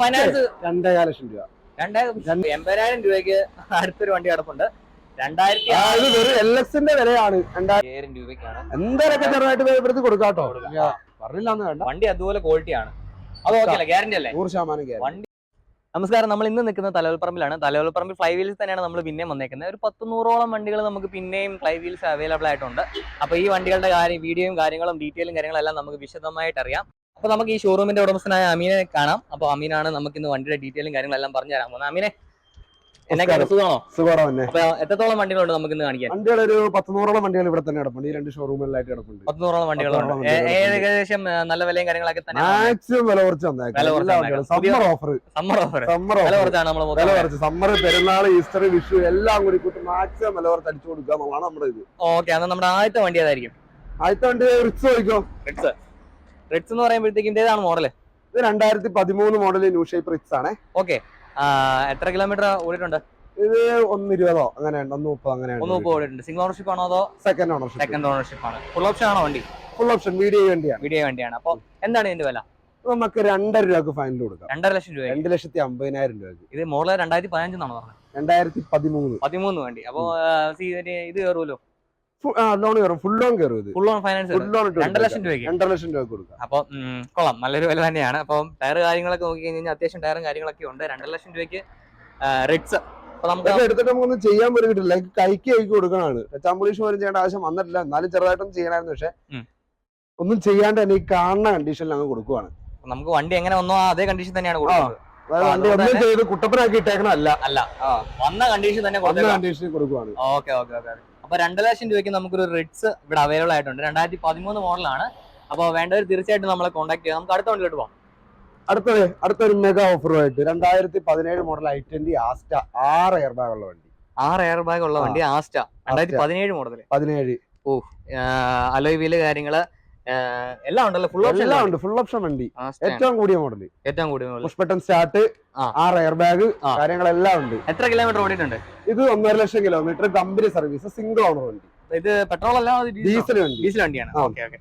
Finance രണ്ടേകാല ലക്ഷം രൂപ. രണ്ടായിരം എൺപതിനായിരം രൂപയ്ക്ക് അടുത്തൊരു വണ്ടി കിടപ്പുണ്ട് രണ്ടായിരത്തി വെറും എൽ എക്സിന്റെ വിലയാണ്. രണ്ടായിരം രൂപയ്ക്കാണ്. എന്തായാലൊക്കെ ചെറുതായിട്ട് വേർപെടുത്തി കൊടുക്കാട്ടോ കൊടുക്കാം. പറഞ്ഞില്ലാന്ന് വേണ്ട. വണ്ടി അതുപോലെ ക്വാളിറ്റിയാണ് അത് ഓക്കെ ഗ്യാരണ്ടി അല്ലേ? നൂറ് ശതമാനം. വണ്ടി നമസ്കാരം. നമ്മൾ ഇന്ന് നിൽക്കുന്ന തലവൽപ്പറമ്പിലാണ്. തലവൽപ്പറമ്പിൽ ഫ്ലൈ വീൽസ് തന്നെയാണ് നമ്മൾ പിന്നെയും വന്നേക്കുന്നത്. ഒരു പത്ത് നൂറോളം വണ്ടികൾ നമുക്ക് പിന്നെയും ഫ്ലൈ വീൽസ് അവൈലബിൾ ആയിട്ടുണ്ട്. അപ്പോൾ ഈ വണ്ടികളുടെ കാര്യം വീഡിയോയും കാര്യങ്ങളും ഡീറ്റെയിലും കാര്യങ്ങളെല്ലാം നമുക്ക് വിശദമായിട്ട് അറിയാം. അപ്പോൾ നമുക്ക് ഈ ഷോറൂമിന്റെ ഉടമസ്ഥനായ അമീനെ കാണാം. അപ്പോൾ അമീനാണ് നമുക്ക് ഇന്ന് വണ്ടിയുടെ ഡീറ്റെയിലും കാര്യങ്ങളെല്ലാം പറഞ്ഞു തരാൻ പോകുന്നത്. അമീനെ എത്രത്തോളം വണ്ടികളുണ്ട് നമുക്ക് ഇന്ന് കാണിക്കാൻ? വണ്ടികൾ ഒരു പത്തുനൂറോളം വണ്ടികൾ ഇവിടെ തന്നെ കിടപ്പുണ്ട്. ഈ രണ്ട് ഷോറൂമുകളിലായിട്ട് കിടപ്പുണ്ട്. പത്തുനൂറോളം വണ്ടികളുണ്ട്. ഏകദേശം നല്ല വിലയും കാര്യങ്ങളൊക്കെ തന്നെ മാക്സിമം വില കുറച്ച് summer offer summer offer summer വില ഓഫർ കുറച്ചാണ് നമ്മൾ വില കുറച്ച്. സമ്മർ പെരുന്നാൾ ഈസ്റ്റർ വിഷു എല്ലാം കൂടി കൂട്ടി മാക്സിമം വില കുറച്ച് അടിച്ചു കൊടുക്കുക എന്നുള്ളതാണ് നമ്മുടെ ഇത്. ഓക്കെ അന്ന് നമ്മുടെ ആദ്യത്തെ വണ്ടി ഏതായിരിക്കും? ആദ്യത്തെ വണ്ടി റിക്സ് ചോദിക്കോ റിഡ്സ് റിഡ്സ് എന്ന് പറയുമ്പോഴത്തേക്കും ഇതേതാണ് മോഡൽ ഇത് രണ്ടായിരത്തി പതിമൂന്ന് മോഡൽ ന്യൂ ഷേപ്പ് റിക്സ് ആണ് ഓക്കെ എത്ര കിലോമീറ്റർ ഓടിയിട്ടുണ്ട്? ഇത് ഒന്ന് ഇരുപതോ അങ്ങനെ ഒന്ന് മുപ്പതോ അങ്ങനെ ഒന്ന് മുപ്പത് ഓടിയിട്ടുണ്ട്. സിംഗിൾ ഓണർഷിപ്പ് ആണോ അതോ സെക്കൻഡ് ഓണർഷിപ്പ് സെക്കൻഡ് ഓണർഷിപ്പ് ആണ്? ഫുൾ ഓപ്ഷൻ ആണോ വണ്ടി? ഫുൾ ഓപ്ഷൻ വീഡിയോ വണ്ടിയാണ്. വീഡിയോ വണ്ടിയാണ്. അപ്പോൾ എന്താണ് ഇതിന്റെ വില? നമുക്ക് രണ്ടര രൂപക്ക് ഫൈനൽ കൊടുക്കാം. രണ്ടര ലക്ഷം രൂപ രണ്ട് ലക്ഷത്തി അമ്പതിനായിരം രൂപക്ക് ഇത് മോഡൽ രണ്ടായിരത്തി പതിനഞ്ചെന്നാണ് പറഞ്ഞത്? രണ്ടായിരത്തി പതിമൂന്ന് പതിമൂന്ന് വേണ്ടി അപ്പോൾ ഇത് കയറുമല്ലോ ലോൺ കയറും ഫുൾ ലോൺ കയറും ഇത്. ഫുൾ ലോൺ ഫൈനാൻസ് രണ്ടര ലക്ഷം രൂപയ്ക്ക്? രണ്ടര ലക്ഷം രൂപ കൊടുക്കാം. അപ്പോൾ കൊള്ളാം. നല്ലൊരു വില തന്നെയാണ്. അപ്പം ടയർ കാര്യങ്ങളൊക്കെ നോക്കി കഴിഞ്ഞാൽ അത്യാവശ്യം ടയറും കാര്യങ്ങളൊക്കെ ഉണ്ട്. രണ്ടര ലക്ഷം രൂപയ്ക്ക് റെഡ്സ് എടുത്തിട്ട് നമുക്കൊന്നും ചെയ്യാൻ പോലും കിട്ടില്ല എനിക്ക് കൈക്ക് കൈക്ക് കൊടുക്കണതാണ്. ടച്ചാമ്പുളീഷ് പോലും ചെയ്യേണ്ട ആവശ്യം വന്നിട്ടില്ല. എന്നാലും ചെറുതായിട്ടൊന്നും ചെയ്യണമായിരുന്നു. പക്ഷെ ഒന്നും ചെയ്യാണ്ട് തന്നെ ഈ കാണുന്ന കണ്ടീഷനിൽ അങ്ങ് കൊടുക്കുവാണ്. നമുക്ക് വണ്ടി എങ്ങനെ വന്നോ അതേ കണ്ടീഷൻ തന്നെയാണ് കൊടുക്കുന്നത്. കുട്ടപ്പനാക്കി ഇട്ടേക്കണല്ല അല്ല. വന്ന കണ്ടീഷൻ തന്നെ കൊടുക്കുവാണ്. Okay okay okay. അപ്പൊ രണ്ട് ലക്ഷം രൂപയ്ക്ക് നമുക്കൊരു റിഡ്സ് ഇവിടെ അവൈലബിൾ ആയിട്ടുണ്ട്. രണ്ടായിരത്തി പതിമൂന്ന് മോഡലാണ് അപ്പോൾ വേണ്ടവർ തീർച്ചയായിട്ടും നമ്മളെ കോൺടാക്ട് ചെയ്യാം നമുക്ക് അടുത്ത വണ്ടിയിലോട്ട് പോകാം അടുത്തത് അടുത്തൊരു മെഗാ ഓഫറുമായിട്ട് രണ്ടായിരത്തി പതിനേഴ് മോഡൽ ഐ ട്വന്റി ആസ്റ്റ ആറ് എയർ ബാഗ് ഉള്ള വണ്ടി. ആറ് എയർ ബാഗ് ഉള്ള വണ്ടി ആസ്റ്റ രണ്ടായിരത്തി പതിനേഴ് മോഡൽ പതിനേഴ്. ഓ അലോയ് വീൽ കാര്യങ്ങൾ എല്ലാം ഉണ്ടല്ലോ. ഫുൾ ഓപ്ഷൻ എല്ലാം ഉണ്ട്. ഫുൾ ഓപ്ഷൻ വണ്ടി. ഏറ്റവും കൂടിയ മോഡൽ ഏറ്റവും കൂടിയ മോഡൽ പുഷ് ബട്ടൺ സ്റ്റാർട്ട്. ആറ് എയർ ബാഗ് കാര്യങ്ങളെല്ലാം ഉണ്ട്. എത്ര കിലോമീറ്റർ ഓടിയിട്ടുണ്ട്? ഇത് ഒന്നര ലക്ഷം kilometre company service single owner വണ്ടി. ഇത് പെട്രോൾ അല്ല ഡീസൽ വണ്ടി. ഡീസൽ വണ്ടിയാണ്. ഓക്കെ ഓക്കെ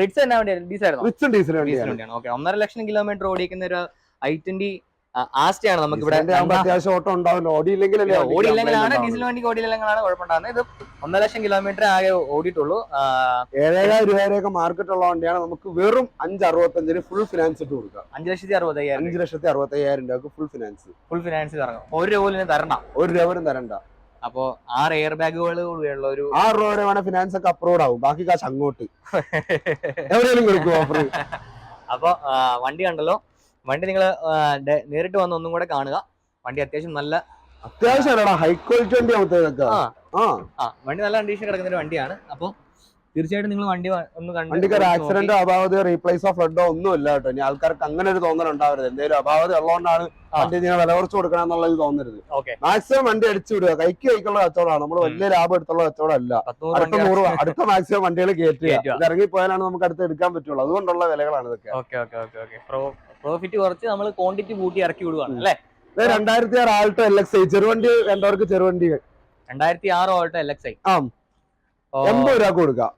റിഡ്സ് എന്നാ വണ്ടിയാണ് ഡീസൽ ആയിരുന്നു? ഡീസൽ വണ്ടിയാണ്. ഓക്കെ ഒന്നര ലക്ഷം കിലോമീറ്റർ ഓടിക്കുന്ന ഒരു ഐ ട്വന്റി ആസ്റ്റയാണ് നമുക്ക് ഇവിടെ അത്യാവശ്യം ഓട്ടം ഉണ്ടാവില്ല. ഓടിയില്ലെങ്കിലല്ലേ ഓടിയില്ലെങ്കിലാണ് ഡീസൽ. വണ്ടിക്ക് ഓടിയില്ലെങ്കിലാണ് കുഴപ്പമുണ്ടാകുന്നത് ഇത് ഒന്നര ലക്ഷം കിലോമീറ്റർ ആകെ ഓടിയിട്ടുള്ളൂ. ഏഴായിരം രൂപ വരെയൊക്കെ മാർക്കറ്റ് ഉള്ള വണ്ടിയാണ്. നമുക്ക് വെറും അഞ്ച് അറുപത്തഞ്ചിന് ഫുൾ ഫിനാൻസ് ഇട്ട് കൊടുക്കാം. അഞ്ച് ലക്ഷത്തി അറുപത്തയ്യായിരം അഞ്ച് ലക്ഷത്തി അറുപത്തയ്യായിരം രൂപ ഫുൾ ഫിനാൻസ് ഫുൾ ഫിനാൻസ് ഇറങ്ങും ഒരു രൂപ പോലും തരണ്ട. ഒരു രൂപ പോലും തരണ്ട. അപ്പോ ആറ് എയർ ബാഗുകൾ ഒരു ആറ് രൂപ വരെ വേണം ഫിനാൻസ് ഒക്കെ അപ്രൂവ് ആവും. ബാക്കി കാശ് അങ്ങോട്ട്. എവിടെയെങ്കിലും കൊടുക്കും ഓഫർ അപ്പൊ വണ്ടി കണ്ടല്ലോ. വണ്ടി നിങ്ങൾ നേരിട്ട് വന്ന് ഒന്നും കൂടെ കാണുക. വണ്ടി അത്യാവശ്യം നല്ല അത്യാവശ്യം ഹൈ ക്വാളിറ്റി വണ്ടി വണ്ടി നല്ല കണ്ടീഷൻ കിടക്കുന്ന ഒരു വണ്ടിയാണ്. അപ്പോൾ തീർച്ചയായിട്ടും നിങ്ങൾ വണ്ടി ഒന്ന് വണ്ടിക്ക് ഒരു. ആക്സിഡന്റോ അപാവതയോ റീപ്ലേസോ ഫ്ലഡോ ഒന്നും ഇല്ല കേട്ടോ. ഇനി ആൾക്കാർക്ക് അങ്ങനെ ഒരു തോന്നൽ ഉണ്ടാവരുത്. എന്തെങ്കിലും അപാവത ഉള്ളതുകൊണ്ടാണ് വണ്ടി ഇങ്ങനെ വില കുറച്ച് കൊടുക്കണം എന്നുള്ളത് തോന്നരുത്. മാക്സിമം വണ്ടി അടിച്ചു വിടുക. കൈക്ക് കൈക്കുള്ള കച്ചവടമാണ്. നമ്മൾ വലിയ ലാഭം എടുത്തുള്ള കച്ചവടം അല്ല അടുത്ത നൂറ് അടുത്ത മാക്സിമം വണ്ടികൾ കയറ്റുക. ഇറങ്ങി പോയാലാണ് നമുക്ക് അടുത്ത് എടുക്കാൻ പറ്റുള്ളൂ. അതുകൊണ്ടുള്ള വിലകളാണ് ഇതൊക്കെ. പ്രോഫിറ്റ് കുറച്ച് നമ്മൾ ക്വാണ്ടിറ്റി കൂട്ടി ഇറക്കി വിടുവാണ് അല്ലേ? രണ്ടായിരത്തി ആറ് ആൾട്ടോ എൽ എക്സ് ഐ ചെറുവണ്ടി വേണ്ടവർക്ക് ചെറുവണ്ടി രണ്ടായിരത്തി ആറ് ആൾട്ടോ എൽ എക്സ് ഐ ആ. എൺപത് രൂപ കൊടുക്കാം?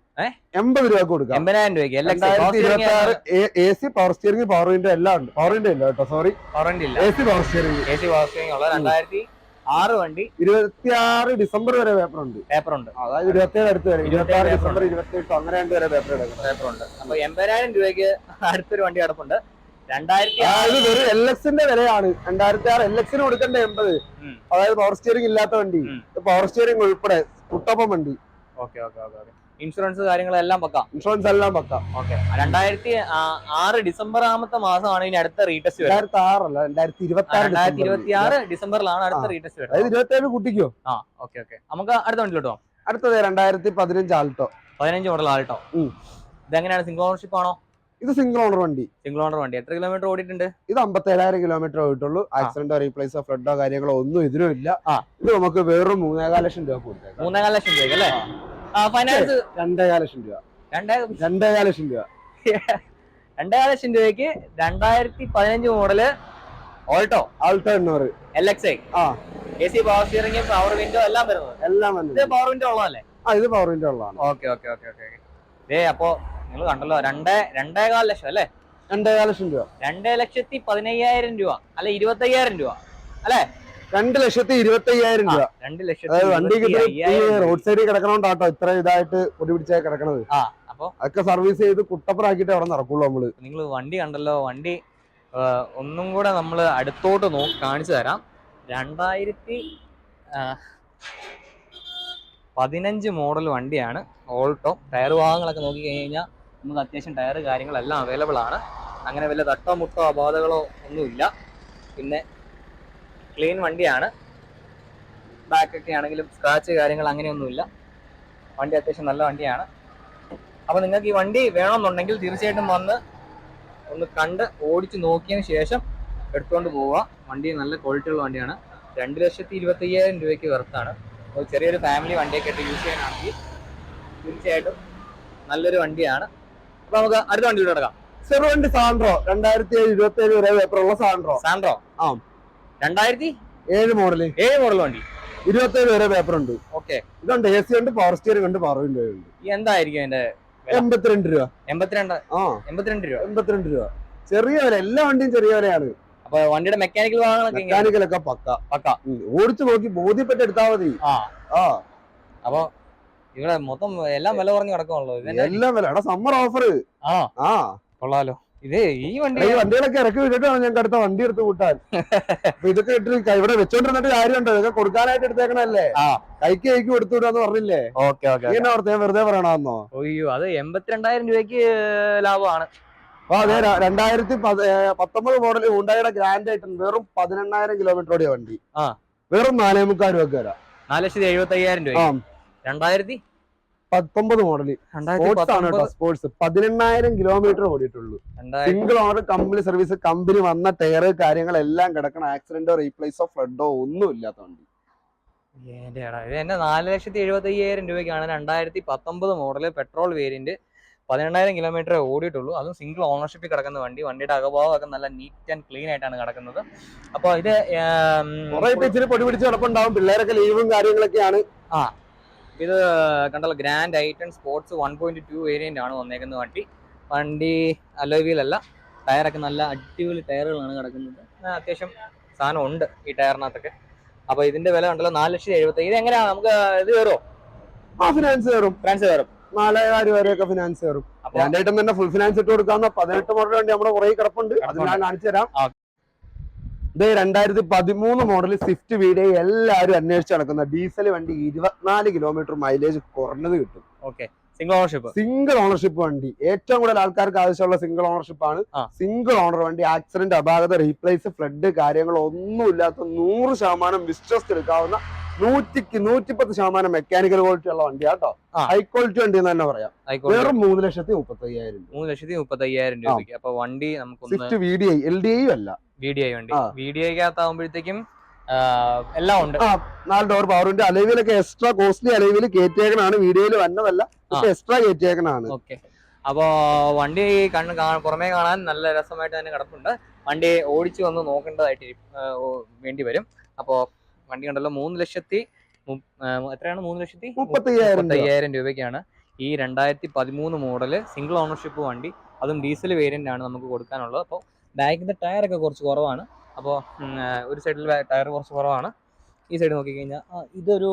എൺപത് രൂപ കൊടുക്കാം. എൺപതിനായിരം രൂപയ്ക്ക് രണ്ടായിരത്തി ഇരുപത്തി ആറ് A C power steering power window എല്ലാം ഉണ്ട്. പവർ വിൻഡോ ഇല്ല കേട്ടോ സോറി പവർ വിൻഡോ ഇല്ല. A C power steering A C power steering ഉള്ള രണ്ടായിരത്തി ആറ് വണ്ടി. ഇരുപത്തി ആറ് ഡിസംബർ വരെ പേപ്പർ ഉണ്ട്. പേപ്പർ ഉണ്ട് അതായത് ഇരുപത്തി ഏഴ് അടുത്ത് വരെ. ഇരുപത്തി ആറ് ഡിസംബർ ഇരുപത്തി എട്ട് അങ്ങനെ രണ്ട് വരെ പേപ്പർ പേപ്പർ ഉണ്ട് അപ്പൊ എൺപതിനായിരം രൂപയ്ക്ക് അടുത്തൊരു വണ്ടി കിടപ്പുണ്ട്. വെറും എൽ എക്സിന്റെ വിലയാണ്. രണ്ടായിരത്തി ആറ് എൽ എക്സിന് കൊടുക്കേണ്ട എൺപത്. അതായത് പവർ സ്റ്റിയറിംഗ് ഇല്ലാത്ത വണ്ടി. പവർ സ്റ്റിയറിംഗ് ഉൾപ്പെടെ കുട്ടപ്പം വണ്ടി. Okay okay okay okay. Insurance കാര്യങ്ങളെല്ലാം പക്കാം ഇൻഷുറൻസ് എല്ലാം പക്കാം ഓക്കെ. രണ്ടായിരത്തി ആറ് ഡിസംബർ ആമത്തെ മാസമാണ് ഇനി അടുത്ത റീടെസ്റ്റ് രണ്ടായിരത്തി ആറല്ല രണ്ടായിരത്തി ഇരുപത്തി ആറ് രണ്ടായിരത്തി ഇരുപത്തി ആറ് ഡിസംബറിലാണ് അടുത്ത റീടെസ്റ്റ് വരുന്നത് ഇരുപത്തി ഏഴ് കുട്ടിക്കോ? ആ ഓക്കെ ഓക്കെ. നമുക്ക് അടുത്ത വണ്ടിയിലോട്ട് പോകാം അടുത്തത് രണ്ടായിരത്തി പതിനഞ്ച് ആൾട്ടോ. പതിനഞ്ച് മോഡൽ ആൾട്ടോ. ഇതെങ്ങനെയാണ്? സിംഗിൾ ഓണർഷിപ്പ് ആണോ? ഇത് സിംഗിൾ ഓണർ വണ്ടി. സിംഗിൾ ഓണർ വണ്ടി. എത്ര കിലോമീറ്റർ ഓടിയിട്ടുണ്ട്? ഇത് അമ്പത്തേഴായിരം കിലോമീറ്റർ ഓടിയിട്ടുള്ളൂ. ആക്സിഡന്റോ റീപ്ലേസോ ഫ്ലഡോ കാര്യങ്ങളോ ഒന്നും ഇതിനും ഇല്ല. ആ. ഇത് നമുക്ക് വേറൊരു മൂന്നേകാല ലക്ഷം രൂപ കൊടുത്തേക്കാം. മൂന്നേകാല ലക്ഷം രൂപ അല്ലേ? ഫൈനാൻസ് രണ്ടേകാല ലക്ഷം രൂപ. രണ്ടേ രണ്ടേകാൽ ലക്ഷം രൂപ. രണ്ടേകാല ലക്ഷം രൂപയ്ക്ക് രണ്ടായിരത്തി പതിനഞ്ച് മോഡൽ ഓൾട്ടോ ആൾട്ടോ എണ്ണൂറ്. എൽ എക്സ് ഐ ആ. A C power steering power window എല്ലാം വരുന്നത്. എല്ലാം പവർ വിൻഡോ ഉള്ളതല്ലേ? ആ ഇത് പവർ വിൻഡോ ഉള്ളതാണ്. ഓക്കെ ഓക്കെ ഓക്കെ ഓക്കെ അപ്പോ നിങ്ങൾ കണ്ടല്ലോ രണ്ടേ രണ്ടേകാൽ ലക്ഷം അല്ലേ? രണ്ടേകാൽ ലക്ഷം രൂപ. രണ്ടേ ലക്ഷത്തി പതിനയ്യായിരം രൂപ അല്ലെ ഇരുപത്തയ്യായിരം രൂപ അല്ലെ? രണ്ട് ലക്ഷത്തി ഇരുപത്തി അയ്യായിരം രൂപ. രണ്ട് ലക്ഷത്തി രൂപ. റോഡ് സൈഡിൽ കിടക്കണോണ്ടാട്ടോ ഇത്ര ഇതായിട്ട് പൊടി പിടിച്ചാൽ കിടക്കണത് അപ്പൊ അതൊക്കെ സർവീസ് ചെയ്ത് കുട്ടപ്പറാക്കിട്ട് അവിടെ നടക്കുള്ളൂ നമ്മൾ. നിങ്ങൾ വണ്ടി കണ്ടല്ലോ വണ്ടി ഒന്നും കൂടെ നമ്മൾ അടുത്തോട്ട് നോ കാണിച്ചു തരാം. രണ്ടായിരത്തി പതിനഞ്ച് മോഡൽ വണ്ടിയാണ് ഓൾട്ടോ. ടയർ ഭാഗങ്ങളൊക്കെ നോക്കി കഴിഞ്ഞാൽ നമുക്ക് അത്യാവശ്യം ടയർ കാര്യങ്ങളെല്ലാം അവൈലബിൾ ആണ്. അങ്ങനെ വല്ല തട്ടോ മുട്ടോ അപാധകളോ ഒന്നുമില്ല. പിന്നെ ക്ലീൻ വണ്ടിയാണ്. ബാക്കൊക്കെ ആണെങ്കിലും സ്ക്രാച്ച് കാര്യങ്ങൾ അങ്ങനെയൊന്നുമില്ല. വണ്ടി അത്യാവശ്യം നല്ല വണ്ടിയാണ്. അപ്പോൾ നിങ്ങൾക്ക് ഈ വണ്ടി വേണമെന്നുണ്ടെങ്കിൽ തീർച്ചയായിട്ടും വന്ന് ഒന്ന് കണ്ട് ഓടിച്ച് നോക്കിയതിന് ശേഷം എടുത്തുകൊണ്ട് പോവുക. വണ്ടി നല്ല ക്വാളിറ്റിയുള്ള വണ്ടിയാണ്. രണ്ട് ലക്ഷത്തി ഇരുപത്തയ്യായിരം രൂപയ്ക്ക് വെറുത്താണ് ഒരു ചെറിയൊരു ഫാമിലി വണ്ടിയൊക്കെ ആയിട്ട് യൂസ് ചെയ്യാനാണെങ്കിൽ തീർച്ചയായിട്ടും നല്ലൊരു വണ്ടിയാണ്. അപ്പോൾ നമുക്ക് അടുത്ത വണ്ടി കിടക്കാം. സെറോ വണ്ടി സാൻഡ്രോ രണ്ടായിരത്തി ഏഴ് ഇരുപത്തി ഏഴ് വരെ പേപ്പറുള്ള സാൻഡ്രോ. സാൻഡ്രോ? ആ. രണ്ടായിരത്തി ഏഴ് മോഡൽ ഏഴ് മോഡൽ വണ്ടി. ഇരുപത്തി ഏഴ് വരെ പേപ്പർ ഉണ്ട് ഓക്കെ. ഇതുണ്ട് എ സി ഉണ്ട് പവർ സ്റ്റിയറിംഗ് ഉണ്ട് പവർ വിൻഡോ ഉണ്ട്. എന്തായിരിക്കും അതിന്റെ? എൺപത്തിരണ്ട് രൂപ. എൺപത്തിരണ്ട്? ആ. എൺപത്തിരണ്ട് രൂപ. എൺപത്തിരണ്ട് രൂപ. ചെറിയ വില എല്ലാ വണ്ടിയും ചെറിയ വിലയാണ്. അപ്പൊ വണ്ടിയുടെ മെക്കാനിക്കൽ ഭാഗങ്ങളൊക്കെ? മെക്കാനിക്കലൊക്കെ പക്ക. പക്ക. ഓടിച്ചു നോക്കി ബോധ്യപ്പെട്ട് എടുത്താൽ മതി. ആ. ആ. അപ്പൊ ഇവിടെ മൊത്തം എല്ലാം വില കുറഞ്ഞു കിടക്കുമല്ലോ എല്ലാം വില. എടാ സമ്മർ ഓഫർ ആ. ആ. കൊള്ളാലോ. ഇത് ഈ വണ്ടി ഈ വണ്ടികളൊക്കെ ഇറക്കി വിട്ടിട്ടാണ് ഞങ്ങൾക്ക് അടുത്ത വണ്ടി എടുത്ത് കൂട്ടാൻ. അപ്പൊ ഇതൊക്കെ ഇട്ട് ഇവിടെ വെച്ചോണ്ടിരുന്നിട്ട് കാര്യമുണ്ടോ? ഇതൊക്കെ കൊടുക്കാനായിട്ട് എടുത്തേക്കണല്ലേ. കൈക്ക് കൈക്ക് കൊടുത്തു വിടാന്ന് പറഞ്ഞില്ലേ? ഓക്കെ ഓക്കെ ഇങ്ങനെ ഓർത്ത് ഞാൻ വെറുതെ പറയണമെന്നോ അയ്യോ അത് എൺപത്തിരണ്ടായിരം രൂപയ്ക്ക് ലാഭമാണ്. അപ്പൊ അതെ രണ്ടായിരത്തി പത്തൊമ്പത് മോഡൽ ഉണ്ടായുടെ ഗ്രാൻഡ് ആയിട്ടുണ്ട് വെറും പതിനെണ്ണായിരം കിലോമീറ്റർ ഓടിയ വണ്ടി. ആ. വെറും നാലേ മുക്കാൽ രൂപ വരാം. നാല് ലക്ഷത്തി എഴുപത്തി അയ്യായിരം രൂപ രണ്ടായിരത്തി പത്തൊമ്പത് മോഡൽ സ്പോർട്സ് പതിനെണ്ണായിരം kilometre ഓടിയിട്ടുള്ളൂ. Single owner company service company വന്ന ടയർ കാര്യങ്ങളെല്ലാം കിടക്കണം ആക്സിഡന്റോ റീപ്ലേസോ ഫ്ലഡോ ഒന്നും ഇല്ലാത്ത വണ്ടി. നാല് ലക്ഷത്തി എഴുപത്തി അയ്യായിരം രൂപയ്ക്കാണ് രണ്ടായിരത്തി പത്തൊമ്പത് മോഡൽ പെട്രോൾ വേരിയന്റ് പതിനെണ്ണായിരം കിലോമീറ്റർ ഓടിയിട്ടുള്ളൂ. അതും സിംഗിൾ ഓണർഷിപ്പിൽ കിടക്കുന്ന വണ്ടി. വണ്ടിയുടെ അകഭാവമൊക്കെ നല്ല നീറ്റ് ആൻഡ് ക്ലീൻ ആയിട്ടാണ് കിടക്കുന്നത്. അപ്പോൾ ഇത് ഇച്ചിരി പൊടി പിടിച്ച് കിടപ്പുണ്ടാവും. പിള്ളേരൊക്കെ ലീവും കാര്യങ്ങളൊക്കെയാണ്. ഇത് കണ്ടല്ലോ Grand i ten sports one point two variant ആണ് വന്നേക്കുന്ന വണ്ടി. വണ്ടി അലോവിയിലല്ല ടയറൊക്കെ നല്ല അടിപൊളി ടയറുകളാണ് കിടക്കുന്നത്. അത്യാവശ്യം സാധനം ഉണ്ട് ഈ ടയറിനകത്തൊക്കെ. അപ്പൊ ഇതിന്റെ വില കണ്ടല്ലോ നാല് ലക്ഷത്തി എഴുപത്തി ഇത് എങ്ങനെയാ? നമുക്ക് ഇത് കയറോ ആ ഫിനാൻസ് കയറും. ഫിനാൻസ് കയറും. നാലായിരം വരെയൊക്കെ ഫിനാൻസ് കയറും. രണ്ടായിട്ടും തന്നെ ഫുൾ ഫിനാൻസ് ഇട്ട് കൊടുക്കാവുന്ന പതിനെട്ട് മോഡൽ വണ്ടി നമ്മുടെ കുറെ കിടപ്പുണ്ട്. അത് ഞാൻ കാണിച്ചു തരാം. ഇത് രണ്ടായിരത്തി പതിമൂന്ന് മോഡൽ സ്വിഫ്റ്റ് വീഡിയോ എല്ലാവരും അന്വേഷിച്ച് നടക്കുന്ന ഡീസൽ വണ്ടി ഇരുപത്തിനാല് കിലോമീറ്റർ മൈലേജ് കുറഞ്ഞത് കിട്ടും. Okay single ownership single ownership വണ്ടി. ഏറ്റവും കൂടുതൽ ആൾക്കാർക്ക് ആവശ്യമുള്ള സിംഗിൾ ഓണർഷിപ്പ് ആണ്. സിംഗിൾ ഓണർ വണ്ടി ആക്സിഡന്റ് അപാകത റീപ്ലേസ് ഫ്ലഡ് കാര്യങ്ങൾ ഒന്നുമില്ലാത്ത നൂറ് ശതമാനം വിശ്വസിച്ചെടുക്കാവുന്ന നൂറ്റിക്ക് നൂറ്റിപ്പത്ത് ശതമാനം മെക്കാനിക്കൽ ക്വാളിറ്റി ഉള്ള വണ്ടി കേട്ടോ. ആ. ഹൈ ക്വാളിറ്റി വണ്ടി എന്ന് തന്നെ പറയാം. വെറും മൂന്ന് ലക്ഷത്തി മുപ്പത്തി അയ്യായിരം മൂന്ന് ലക്ഷത്തി മുപ്പത്തി അയ്യായിരം രൂപയ്ക്ക് അപ്പൊ വണ്ടി നമുക്ക് V D I L D I അല്ല. വി ഡി ഐ വണ്ടി. വി ഡി ഐക്കകത്താകുമ്പോഴത്തേക്കും എല്ലാം ഉണ്ട്. നാല് ഡോർ പവർ ഉണ്ട്. അലവിലൊക്കെ എക്സ്ട്രാ കോസ്റ്റ്ലി അലവിൽ കയറ്റിയേക്കണാണ് വീഡിയോയിൽ വന്നതല്ല. എക്സ്ട്രാ കയറ്റിയേക്കണാണ് ഓക്കെ അപ്പോ വണ്ടി കണ്ണ് കാണാൻ പുറമേ കാണാൻ നല്ല രസമായിട്ട് തന്നെ കിടപ്പുണ്ട്. വണ്ടി ഓടിച്ചു വന്ന് നോക്കേണ്ടതായിട്ട് വേണ്ടി വരും. അപ്പോ വണ്ടി ഉണ്ടല്ലോ മൂന്ന് ലക്ഷത്തി എത്രയാണ്? മൂന്ന് ലക്ഷത്തി മുപ്പത്തി അയ്യായിരം രൂപയ്ക്കാണ് ഈ രണ്ടായിരത്തി പതിമൂന്ന് മോഡൽ സിംഗിൾ ഓണർഷിപ്പ് വണ്ടി. അതും ഡീസൽ വേരിയന്റ് ആണ് നമുക്ക് കൊടുക്കാനുള്ളത്. അപ്പോൾ ബാക്കിന്റെ ടയർ ഒക്കെ കുറച്ച് കുറവാണ്. അപ്പോൾ ഒരു സൈഡിൽ ടയർ കുറച്ച് കുറവാണ്. ഈ സൈഡ് നോക്കിക്കഴിഞ്ഞാൽ ഇതൊരു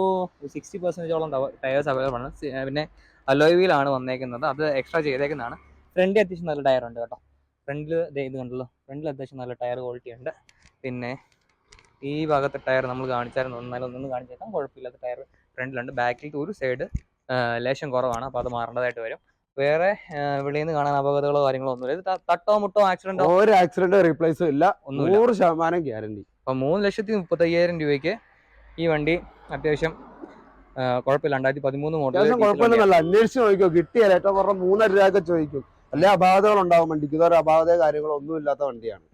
സിക്സ്റ്റി പെർസെന്റേജോളം ടയേഴ്സ് അവൈലബിൾ ആണ്. പിന്നെ അലോയ് വീലാണ് വന്നേക്കുന്നത്. അത് എക്സ്ട്രാ ചെയ്തേക്കുന്നതാണ്. ഫ്രണ്ടിൽ അത്യാവശ്യം നല്ല ടയർ ഉണ്ട് കേട്ടോ ഫ്രണ്ടിൽ ഇത് കണ്ടല്ലോ. ഫ്രണ്ടിൽ അത്യാവശ്യം നല്ല ടയർ ക്വാളിറ്റി ഉണ്ട്. പിന്നെ ഈ ഭാഗത്തെ ടയർ നമ്മൾ കാണിച്ചായിരുന്നു. എന്നാലും ഒന്നും കാണിച്ചേക്കാം. കുഴപ്പമില്ലാത്ത ടയർ ഫ്രണ്ടിലുണ്ട്. ബാക്കിലത്തെ ഒരു സൈഡ് ലേശം കുറവാണ്. അപ്പോൾ അത് മാറേണ്ടതായിട്ട് വരും. വേറെ വെളിയിൽ നിന്ന് കാണാൻ അപകടങ്ങളോ കാര്യങ്ങളോ ഒന്നുമില്ല. ഇത് തട്ടോ മുട്ടോ ആക്സിഡന്റോ? ഒരു ആക്സിഡന്റ് റീപ്ലേസും ഇല്ല. നൂറ് ശതമാനം ഗ്യാരണ്ടി അപ്പോൾ മൂന്ന് ലക്ഷത്തി മുപ്പത്തയ്യായിരം രൂപയ്ക്ക് ഈ വണ്ടി അത്യാവശ്യം കുഴപ്പമില്ല. രണ്ടായിരത്തി പതിമൂന്ന് മോഡൽ കുഴപ്പമൊന്നുമല്ല. അന്വേഷിച്ച് നോക്കിയോ കിട്ടിയാൽ ഏറ്റവും കുറവ് മൂന്നര രൂപയൊക്കെ ചോദിക്കും. അല്ലെ? അപാകതകൾ ഉണ്ടാവും വണ്ടിക്ക്. ഇതൊരു അപാകത കാര്യങ്ങളോ ഒന്നും ഇല്ലാത്ത വണ്ടിയാണ്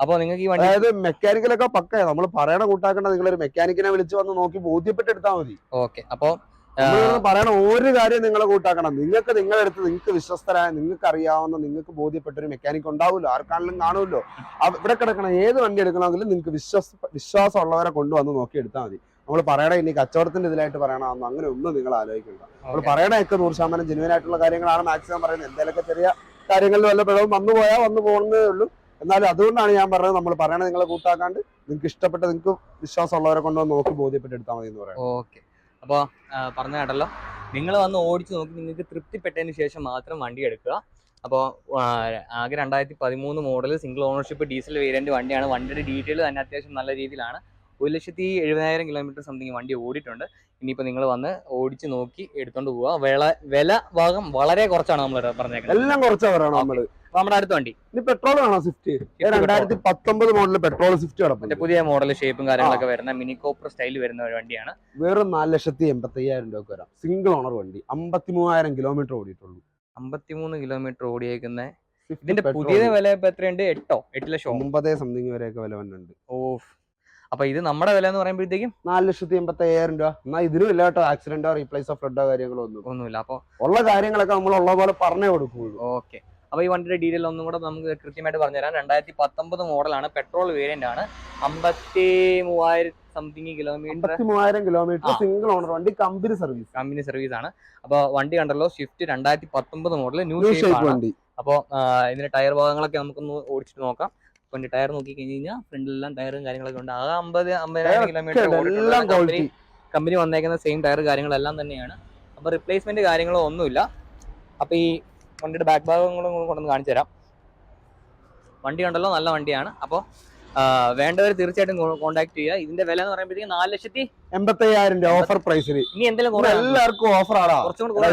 അപ്പോൾ നിങ്ങൾക്ക് ഈ വണ്ടി അതായത് മെക്കാനിക്കലൊക്കെ പക്കയാ നമ്മൾ പറയണ കൂട്ടാക്കണ നിങ്ങൾ ഒരു മെക്കാനിക്കിനെ വിളിച്ച് വന്ന് നോക്കി ബോധ്യപ്പെട്ട് എടുത്താൽ മതി. ഓക്കെ. നമ്മളിവിടെ പറയണ ഒരു കാര്യം നിങ്ങൾ കൂട്ടാക്കണം. നിങ്ങൾക്ക് നിങ്ങളുടെ അടുത്ത് നിങ്ങൾക്ക് വിശ്വസ്തരായ നിങ്ങൾക്ക് അറിയാവുന്ന നിങ്ങൾക്ക് ബോധ്യപ്പെട്ട ഒരു മെക്കാനിക് ഉണ്ടാവുമല്ലോ. ആർക്കാണെങ്കിലും കാണുമല്ലോ. ഇവിടെ കിടക്കണ ഏത് വണ്ടി എടുക്കണമെങ്കിലും നിങ്ങൾക്ക് വിശ്വാസ വിശ്വാസമുള്ളവരെ കൊണ്ടുവന്ന് നോക്കി എടുത്താൽ മതി. നമ്മൾ പറയണ ഇനി കച്ചവടത്തിന്റെ ഇതിലായിട്ട് പറയണമെന്ന് അങ്ങനെ ഒന്നും നിങ്ങൾ ആലോചിക്കണ്ട. നമ്മൾ. പറയണയൊക്കെ നൂറ് ശതമാനം ജെനുവൻ ആയിട്ടുള്ള കാര്യങ്ങളാണ് മാക്സിമം പറയുന്നത്. എന്തെങ്കിലുമൊക്കെ ചെറിയ കാര്യങ്ങളിൽ വല്ല പിഴവും വന്നു പോയാൽ വന്നു പോകുന്നതേ ഉള്ളൂ. എന്നാലും അതുകൊണ്ടാണ് ഞാൻ പറഞ്ഞത് നമ്മൾ പറയണത് നിങ്ങളെ കൂട്ടാക്കാണ്ട് നിങ്ങൾക്ക് ഇഷ്ടപ്പെട്ട നിങ്ങൾക്ക് വിശ്വാസമുള്ളവരെ കൊണ്ട് നോക്കി ബോധ്യപ്പെട്ടെടുത്താൽ മതി എന്ന് പറയാം. ഓക്കെ. അപ്പോൾ പറഞ്ഞ കേട്ടല്ലോ. നിങ്ങൾ വന്ന് ഓടിച്ച് നോക്കി നിങ്ങൾക്ക് തൃപ്തിപ്പെട്ടതിന് ശേഷം മാത്രം വണ്ടി എടുക്കുക. അപ്പോൾ ആകെ രണ്ടായിരത്തി പതിമൂന്ന് model single ownership diesel variant വണ്ടിയാണ്. വണ്ടിയുടെ ഡീറ്റെയിൽ തന്നെ അത്യാവശ്യം നല്ല രീതിയിലാണ്. ഒരു ലക്ഷത്തി എഴുപതിനായിരം കിലോമീറ്റർ സംതിങ് വണ്ടി ഓടിയിട്ടുണ്ട്. ഇനിയിപ്പോൾ നിങ്ങൾ വന്ന് ഓടിച്ച് നോക്കി എടുത്തോണ്ട് പോവുക വില വില ഭാഗം വളരെ കുറച്ചാണ് നമ്മൾ പറഞ്ഞേക്കുന്നത് എല്ലാം കുറച്ചാണ് പറയണം നമ്മൾ. നമ്മുടെ അടുത്ത വണ്ടി. ഇനി പെട്രോൾ വേണോ സ്വിഫ്റ്റ് രണ്ടായിരത്തി പത്തൊമ്പത് മോഡൽ പെട്രോൾ സ്വിഫ്റ്റ് കിടപ്പുണ്ട് പുതിയ മോഡൽ ഷേപ്പും കാര്യങ്ങളൊക്കെ വരുന്ന മിനി കോപ്പർ സ്റ്റൈൽ വരുന്ന ഒരു വണ്ടിയാണ്. വെറും നാല് ലക്ഷത്തി എൺപത്തി അയ്യായിരം രൂപ വരാം. സിംഗിൾ ഓണർ വണ്ടി. അമ്പത്തി മൂവായിരം കിലോമീറ്റർ ഓടിയിട്ടുള്ളൂ. അമ്പത്തിമൂന്ന് കിലോമീറ്റർ ഓടിയേക്കുന്ന. ഇതിന്റെ പുതിയ വില ഇപ്പൊ എത്രയുണ്ട്? എട്ടോ? എട്ട് ലക്ഷം ഒമ്പതേ സംതിങ് വരെയൊക്കെ വില വന്നിട്ടുണ്ട്. ഓ അപ്പൊ ഇത് നമ്മുടെ വില എന്ന് പറയുമ്പോഴത്തേക്കും നാല് ലക്ഷത്തി എൺപത്തി അയ്യായിരം രൂപ. എന്നാൽ ഇതിനും ഇല്ല കേട്ടോ. ആക്സിഡന്റോ റീപ്ലേസോ ഫ്ലഡോ കാര്യങ്ങളോ ഒന്നും. ഒന്നുമില്ല. അപ്പൊ ഉള്ള കാര്യങ്ങളൊക്കെ നമ്മൾ ഉള്ള പോലെ പറഞ്ഞേ കൊടുക്കുകയുള്ളൂ ഓക്കെ. അപ്പൊ ഈ വണ്ടിയുടെ ഡീറ്റെയിൽ ഒന്നും കൂടെ നമുക്ക് കൃത്യമായിട്ട് പറഞ്ഞുതരാം. രണ്ടായിരത്തി പത്തൊമ്പത് മോഡലാണ് പെട്രോൾ വേരിയന്റ് ആണ്. അമ്പത്തി മൂവായിരം സംതിങ് കിലോമീറ്റർ മൂവായിരം കിലോമീറ്റർ സിംഗിൾ ഓണർ വണ്ടി കമ്പനി സർവീസ് കമ്പനി സർവീസ് ആണ്. അപ്പൊ വണ്ടി കണ്ടല്ലോ സ്വിഫ്റ്റ് രണ്ടായിരത്തി പത്തൊമ്പത് മോഡൽ ന്യൂ ഷേപ്പ് വണ്ടി. അപ്പോൾ ഇതിന്റെ ടയർ ഭാഗങ്ങളൊക്കെ നമുക്കൊന്ന് ഓടിച്ചിട്ട് നോക്കാം. പിന്നെ ടയർ നോക്കി കഴിഞ്ഞ് കഴിഞ്ഞാൽ ഫ്രണ്ടിലെല്ലാം ടയറും കാര്യങ്ങളൊക്കെ ഉണ്ട്. ആ അമ്പത് അമ്പതിനായിരം കിലോമീറ്റർ ക്വാളിറ്റി കമ്പനി വന്നേക്കുന്ന സെയിം ടയർ കാര്യങ്ങളെല്ലാം തന്നെയാണ്. അപ്പോൾ റിപ്ലേസ്മെന്റ് കാര്യങ്ങളോ ഒന്നുമില്ല. അപ്പോൾ ഈ വണ്ടിയുടെ ബാക്ക് ഭാഗങ്ങളും കൂടെ കൊണ്ടൊന്ന് കാണിച്ചു തരാം. വണ്ടി ഉണ്ടല്ലോ നല്ല വണ്ടിയാണ്. അപ്പോൾ വേണ്ടവർ തീർച്ചയായിട്ടും കോൺടാക്ട് ചെയ്യുക. ഇതിന്റെ വില എന്ന് പറയുമ്പോഴത്തേക്ക് നാല് ലക്ഷത്തി എൺപത്തി രൂപ ഓഫർ പ്രൈസിൽ ഇനി എന്തെങ്കിലും എല്ലാവർക്കും ഓഫർ ആടാ. കുറച്ചും കൂടെ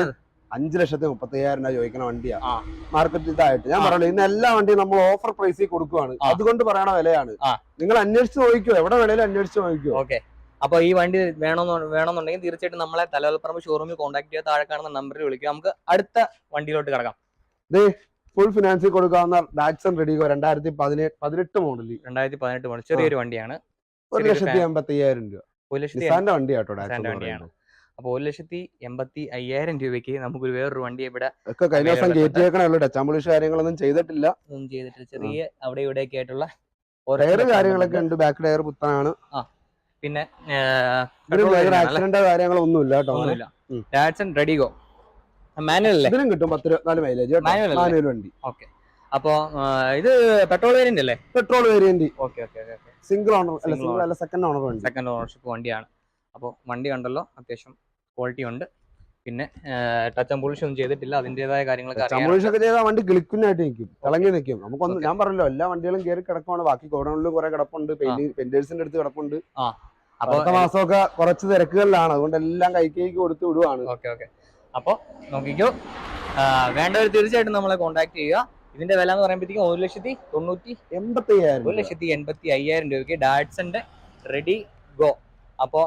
അഞ്ച് ലക്ഷത്തി മുപ്പത്തി അയ്യായിരം രൂപ ചോദിക്കുന്ന വണ്ടിയാണ് മാർക്കറ്റിൽ മാർക്കറ്റ് ഇതായിട്ട്. ഞാൻ പറയുന്നത് ഇന്ന് എല്ലാ വണ്ടിയും നമ്മൾ ഓഫർ പ്രൈസിൽ കൊടുക്കുവാണ്. അതുകൊണ്ട് പറയണ വിലയാണ്. നിങ്ങൾ അന്വേഷിച്ച് നോക്കിക്കോ. എവിടെ വേണേലും അന്വേഷിച്ച് നോക്കിക്കോ. ഓക്കെ. അപ്പോൾ ഈ വണ്ടി വേണമെന്ന് വേണമെന്നുണ്ടെങ്കിൽ തീർച്ചയായിട്ടും നമ്മളെ തലവൽപ്പറമ്പ് ഷോറൂമിൽ കോൺടാക്ട് ചെയ്യുക താഴെ കാണുന്ന നമ്പറിൽ വിളിക്കുക നമുക്ക് അടുത്ത വണ്ടിയിലോട്ട് കിടക്കാം. ഫുൾ ഫിനാൻസിൽ കൊടുക്കാവുന്ന ഡാക്സൺ റെഡിഗോ രണ്ടായിരത്തി പതിനെട്ട് പതിനെട്ട് മോഡൽ രണ്ടായിരത്തി പതിനെട്ട് മോഡൽ ചെറിയൊരു വണ്ടിയാണ്. ഒരു ലക്ഷത്തി അമ്പത്തി അയ്യായിരം രൂപ. ഒരു ലക്ഷത്തി നിസാന്റെ ഡാക്സൺ വണ്ടിയാണ്. അപ്പോൾ ഒരു ലക്ഷത്തി എൺപത്തി അയ്യായിരം രൂപയ്ക്ക് നമുക്കൊരു വേറൊരു വണ്ടി ഇവിടെ ഒക്കെ കഴിഞ്ഞ ദിവസം ടച്ച് കാര്യങ്ങളൊന്നും ചെയ്തിട്ടില്ല. ഒന്നും ചെയ്തിട്ടില്ല. ചെറിയ അവിടെ ഇവിടെ ഒക്കെ ആയിട്ടുള്ള ടയർ കാര്യങ്ങളൊക്കെ ഉണ്ട്. ബാക്ക് ടയർ പുത്തനാണ്. പിന്നെ ഇതിന് ആക്സിഡന്റ് കാര്യങ്ങളൊന്നും ഇല്ല കേട്ടോ ഒന്നുമില്ല. ഉം. ഡാറ്റ്സൺ റെഡിഗോ മാനുവൽ അല്ലേ? ഇതിനും കിട്ടും പത്ത് ഇരുപത്തിനാല് മൈലേജ് മാനുവൽ വണ്ടി. ഓക്കെ അപ്പോൾ ഇത് പെട്രോൾ വേരിയന്റ് അല്ലേ? Petrol variant okay okay okay single owner അല്ല സിംഗിൾ അല്ല സെക്കൻഡ് ഓണർ സെക്കൻഡ് ഓണർഷിപ്പ് വണ്ടിയാണ്. അപ്പോൾ വണ്ടി കണ്ടല്ലോ അത്യാവശ്യം ക്വാളിറ്റി ഉണ്ട്. പിന്നെ ടച്ച് ആൻഡ് പോളിഷ് ഒന്നും ചെയ്തിട്ടില്ല. അതിന്റെതായ കാര്യങ്ങളൊക്കെ ചെയ്താൽ വണ്ടി കിളിക്കുന്നായിട്ട് നിൽക്കും തിളങ്ങി നിൽക്കും നമുക്കൊന്നും ഞാൻ പറഞ്ഞല്ലോ എല്ലാ വണ്ടികളും കയറി കിടക്കുവാണ്. ബാക്കി ഗോഡൌണിൽ കുറെ കിടപ്പുണ്ട്. പെയിന്റേഴ്സിന്റെ അടുത്ത് കിടപ്പുണ്ട്. അടുത്ത മാസമൊക്കെ കുറച്ച് തിരക്കുകളിലാണ്. അതുകൊണ്ട് എല്ലാം കൈക്കേക്ക് കൊടുത്ത് വിടുവാണ്. ഓക്കെ ഓക്കെ അപ്പോൾ നോക്കിക്കോ. വേണ്ടവർ തീർച്ചയായിട്ടും നമ്മളെ കോൺടാക്ട് ചെയ്യുക. ഇതിന്റെ വില എന്ന് പറയുമ്പോഴത്തേക്കും ഒരു ലക്ഷത്തി തൊണ്ണൂറ്റി എൺപത്തി അയ്യായിരം ഒരു ലക്ഷത്തി എൺപത്തി അയ്യായിരം രൂപയ്ക്ക് ഡാറ്റ്സന്റെ റെഡി ഗോ അപ്പോൾ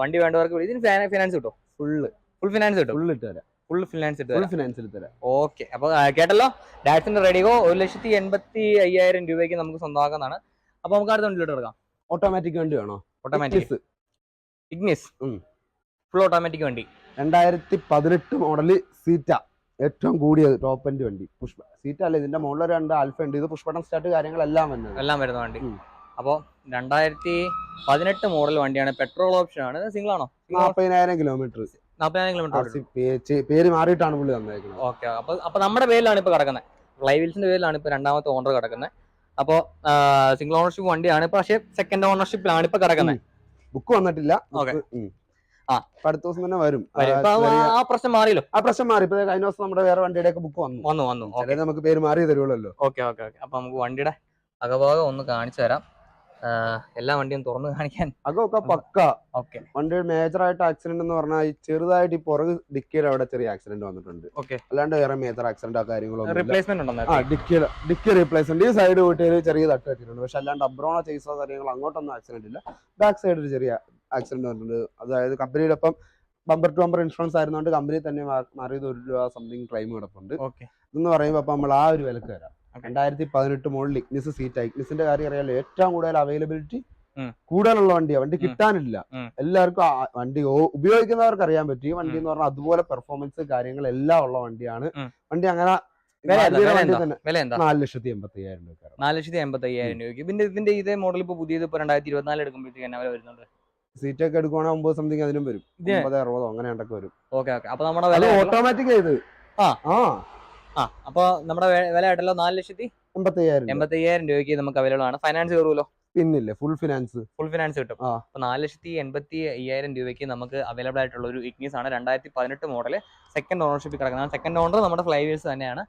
വണ്ടി വേണ്ടവർക്ക് ഇതിന് ഫിനാൻസ് കിട്ടും? ഫുള്ള്. ഫുൾ ഫിനാൻസ് കിട്ടും? ഫുൾ ഇട്ട് തരാം. ഫുൾ ഫിനാൻസ് ഫുൾ ഫിനാൻസ് എടുത്ത് ഓക്കെ. അപ്പൊ കേട്ടല്ലോ? ഡാറ്റ്സിന്റെ റെഡി ഗോ ഒരു ലക്ഷത്തി എൺപത്തി അയ്യായിരം രൂപയ്ക്ക് നമുക്ക് സ്വന്തമാക്കുന്നതാണ് അപ്പൊ നമുക്ക് അടുത്ത വണ്ടിയിലോട്ട് കിടക്കാം. ഓട്ടോമാറ്റിക് വണ്ടി വേണോ? ഓട്ടോമാറ്റിക്. ഇഗ്നിസ്. ഫുൾ ഓട്ടോമാറ്റിക് വണ്ടി. രണ്ടായിരത്തി പതിനെട്ട് മോഡൽ സീറ്റ ഏറ്റവും കൂടിയത് ടോപ്പ് എൻഡ് വണ്ടി. പുഷ്പ സീറ്റ അല്ല? ഇതിന്റെ മുകളിൽ രണ്ട് ആൽഫ ഉണ്ട്. ഇത് പുഷ്പടം സ്റ്റാർട്ട് കാര്യങ്ങളെല്ലാം വരുന്നത് എല്ലാം വരുന്ന വണ്ടി. അപ്പോൾ രണ്ടായിരത്തി പതിനെട്ട് മോഡൽ വണ്ടിയാണ്. പെട്രോൾ ഓപ്ഷൻ ആണ്. സിംഗിൾ ആണോ? നാൽപ്പതിനായിരം കിലോമീറ്റർ നാൽപ്പതിനായിരം കിലോമീറ്റർ പേര് മാറിയിട്ടാണ് പുള്ളി തന്നേക്കുന്നത് ഓക്കെ. അപ്പോൾ അപ്പോൾ നമ്മുടെ പേരിലാണ് ഇപ്പൊ കിടക്കുന്നത് ഫ്ലൈവീൽസിന്റെ പേരിലാണ് ഇപ്പൊ രണ്ടാമത്തെ ഓണർ കിടക്കുന്നത് അപ്പോൾ സിംഗിൾ ഓണർഷിപ്പ് വണ്ടിയാണ്. ഇപ്പൊ പക്ഷേ സെക്കൻഡ് ഓണർഷിപ്പിലാണ് ഇപ്പൊ കിടക്കുന്നത് ബുക്ക് വന്നിട്ടില്ല. ഓക്കെ. ആ. അടുത്ത ദിവസം തന്നെ വരും. ആ, പ്രശ്നം മാറിയല്ലോ? ആ പ്രശ്നം മാറി. ഇപ്പൊ കഴിഞ്ഞ ദിവസം നമ്മുടെ വേറെ വണ്ടിയുടെ ഒക്കെ ബുക്ക് വന്നു വന്നു. വന്നു നമുക്ക് പേര് മാറി തരുള്ളൂ ഓക്കെ ഓക്കെ ഓക്കെ. അപ്പൊ നമുക്ക് വണ്ടിയുടെ അകഭാഗം ഒന്ന് കാണിച്ചു തരാം. എല്ലാ വണ്ടിയും തുറന്നു കാണിക്കാൻ. അതൊക്കെ പക്ക. ഓക്കെ. വണ്ടിയുടെ മേജർ ആയിട്ട് ആക്സിഡന്റ് എന്ന് പറഞ്ഞാൽ ചെറുതായിട്ട് ഈ പുറക് ഡിക്കിയിൽ അവിടെ ചെറിയ ആക്സിഡന്റ് വന്നിട്ടുണ്ട്. ഓക്കെ. അല്ലാണ്ട് വേറെ മേജർ ആക്സിഡന്റ് ആ കാര്യങ്ങളൊന്നും ഇല്ല. റീപ്ലേസ്മെന്റ് ആ ഡിക്കി ഡിക്കി റീപ്ലേസ്മെന്റ് ഈ സൈഡ് വീട്ടിൽ ചെറിയ തട്ട് വെച്ചിട്ടുണ്ട് പക്ഷെ അല്ലാണ്ട് അബ്രോണ ചെയ്സോ കാര്യങ്ങൾ അങ്ങോട്ടൊന്നും ആക്സിഡന്റ് ഇല്ല. ബാക്ക് സൈഡ് ഒരു ചെറിയ ആക്സിഡന്റ് വന്നിട്ടുണ്ട്. അതായത് കമ്പനിയുടെ ഒപ്പം ബമ്പർ ടു ബമ്പർ ഇൻഷുറൻസ് ആയിരുന്നോണ്ട് കമ്പനി തന്നെ മാറിയത് ഒരു രൂപ സംതിങ് ക്ലെയിം കിടപ്പുണ്ട് ഓക്കെ. എന്ന് പറയുമ്പോൾ നമ്മൾ ആ ഒരു വിലക്ക് വരാം. രണ്ടായിരത്തി പതിനെട്ട് മോഡൽ ഇഗ്നിസ് സീറ്റ് ഇഗ്നിസിന്റെ കാര്യം അറിയാലോ ഏറ്റവും കൂടുതൽ അവൈലബിലിറ്റി. കൂടുതലുള്ള വണ്ടിയാണ് വണ്ടി കിട്ടാനില്ല. എല്ലാവർക്കും വണ്ടി ഉപയോഗിക്കുന്നവർക്ക് അറിയാൻ പറ്റും. ഈ വണ്ടി എന്ന് പറഞ്ഞാൽ അതുപോലെ പെർഫോമൻസ് കാര്യങ്ങൾ എല്ലാം ഉള്ള വണ്ടിയാണ്. വണ്ടി അങ്ങനെ നാല് ലക്ഷത്തി എൺപത്തി അയ്യായിരം രൂപ നാല് ലക്ഷത്തി എൺപത്തി അയ്യായിരം രൂപയ്ക്ക്. ഇതിന്റെ ഇതിന്റെ ഇതേ മോഡൽ ഇപ്പൊ പുതിയത് ഇപ്പൊ രണ്ടായിരത്തി ഇരുപത്തിനാല് എടുക്കുമ്പോഴത്തേക്ക് എന്നാ വരുന്നുണ്ട്? സീറ്റ് ഒക്കെ എടുക്കുവാണെങ്കിൽ ഒമ്പത് സംതിങ് അതിനും വരും. ഒമ്പത് അറുപതോ അങ്ങനെ ഉണ്ടൊക്കെ വരും. Okay okay. അപ്പൊ നമ്മുടെ ഓട്ടോമാറ്റിക് ചെയ്ത് ആ. ആ. ആ അപ്പൊ നമ്മുടെ വില ആയിട്ടല്ലോ നാല് ലക്ഷത്തി എൺപത്തി അയ്യായിരം എൺപത്തി അയ്യായിരം രൂപയ്ക്ക് നമുക്ക് അവൈലബിൾ ആണ്. ഫൈനാൻസ് കയറുമല്ലോ പിന്നില്ലേ ഫുൾ ഫിനാൻസ് ഫുൾ ഫിനാൻസ് കിട്ടും. അപ്പൊ നാല് ലക്ഷത്തി എൺപത്തി അയ്യായിരം രൂപയ്ക്ക് നമുക്ക് അവൈലബിൾ ആയിട്ടുള്ള ഒരു ഇഗ്നിസ് ആണ്. രണ്ടായിരത്തി പതിനെട്ട് മോഡൽ സെക്കൻഡ് ഓണർഷിപ്പിൽ കിടക്കുന്നത്. സെക്കൻഡ് ഓണർ നമ്മുടെ ഫ്ലൈവേഴ്സ് തന്നെയാണ്.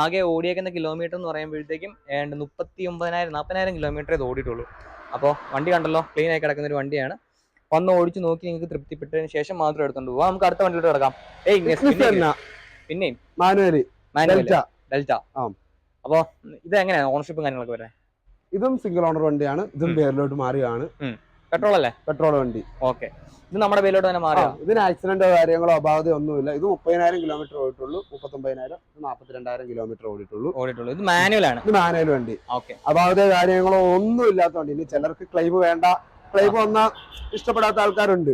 ആകെ ഓടിയേക്കുന്ന കിലോമീറ്റർ എന്ന് പറയുമ്പോഴത്തേക്കും ഏതാണ്ട് മുപ്പത്തി ഒമ്പതിനായിരം നാൽപ്പതിനായിരം കിലോമീറ്റർ ഇത് ഓടിയിട്ടുള്ളൂ. അപ്പോൾ വണ്ടി കണ്ടല്ലോ ക്ലീൻ ആയി കിടക്കുന്ന ഒരു വണ്ടിയാണ്. വന്ന് ഓടിച്ച് നോക്കി നിങ്ങൾക്ക് തൃപ്തിപ്പെട്ടതിന് ശേഷം മാത്രം എടുത്തോണ്ട് പോവാം. നമുക്ക് അടുത്ത വണ്ടിയിലോട്ട് കിടക്കാം. ഏയ് പിന്നെയും. മാനുവലി. ഡെൽറ്റ. ഇത് എങ്ങനെയാണ് ഓണർഷിപ്പും കാര്യങ്ങളൊക്കെ ഇതും സിംഗിൾ ഓണർ വണ്ടിയാണ്. ഇതും. പേരിലോട്ട് മാറിയാണ് പെട്രോൾ അല്ലേ? പെട്രോൾ വണ്ടി. ഓക്കെ. ഇത് നമ്മുടെ പേരിലോട്ട് തന്നെ മാറിയാണ് മാറിയോ ഇതിന് ആക്സിഡന്റോ കാര്യങ്ങളോ അപാകതയോ ഒന്നുമില്ല. ഇത് മുപ്പതിനായിരം കിലോമീറ്റർ ഓടിയിട്ടുള്ളൂ. മുപ്പത്തൊമ്പതിനായിരം ഇത് നാൽപ്പത്തിരണ്ടായിരം കിലോമീറ്റർ ഓടിയിട്ടുള്ളൂ. ഓടിയിട്ടുള്ളൂ. ഇത് മാനുവൽ ആണ്. ഇത് മാനുവൽ വണ്ടി. ഓക്കെ. അപാകതയോ കാര്യങ്ങളോ ഒന്നും ഇല്ലാത്ത വണ്ടി. ഇനി ചിലർക്ക് ക്ലെയിം വേണ്ട. ക്ലെയിം വന്നാൽ ഇഷ്ടപ്പെടാത്ത ആൾക്കാരുണ്ട്.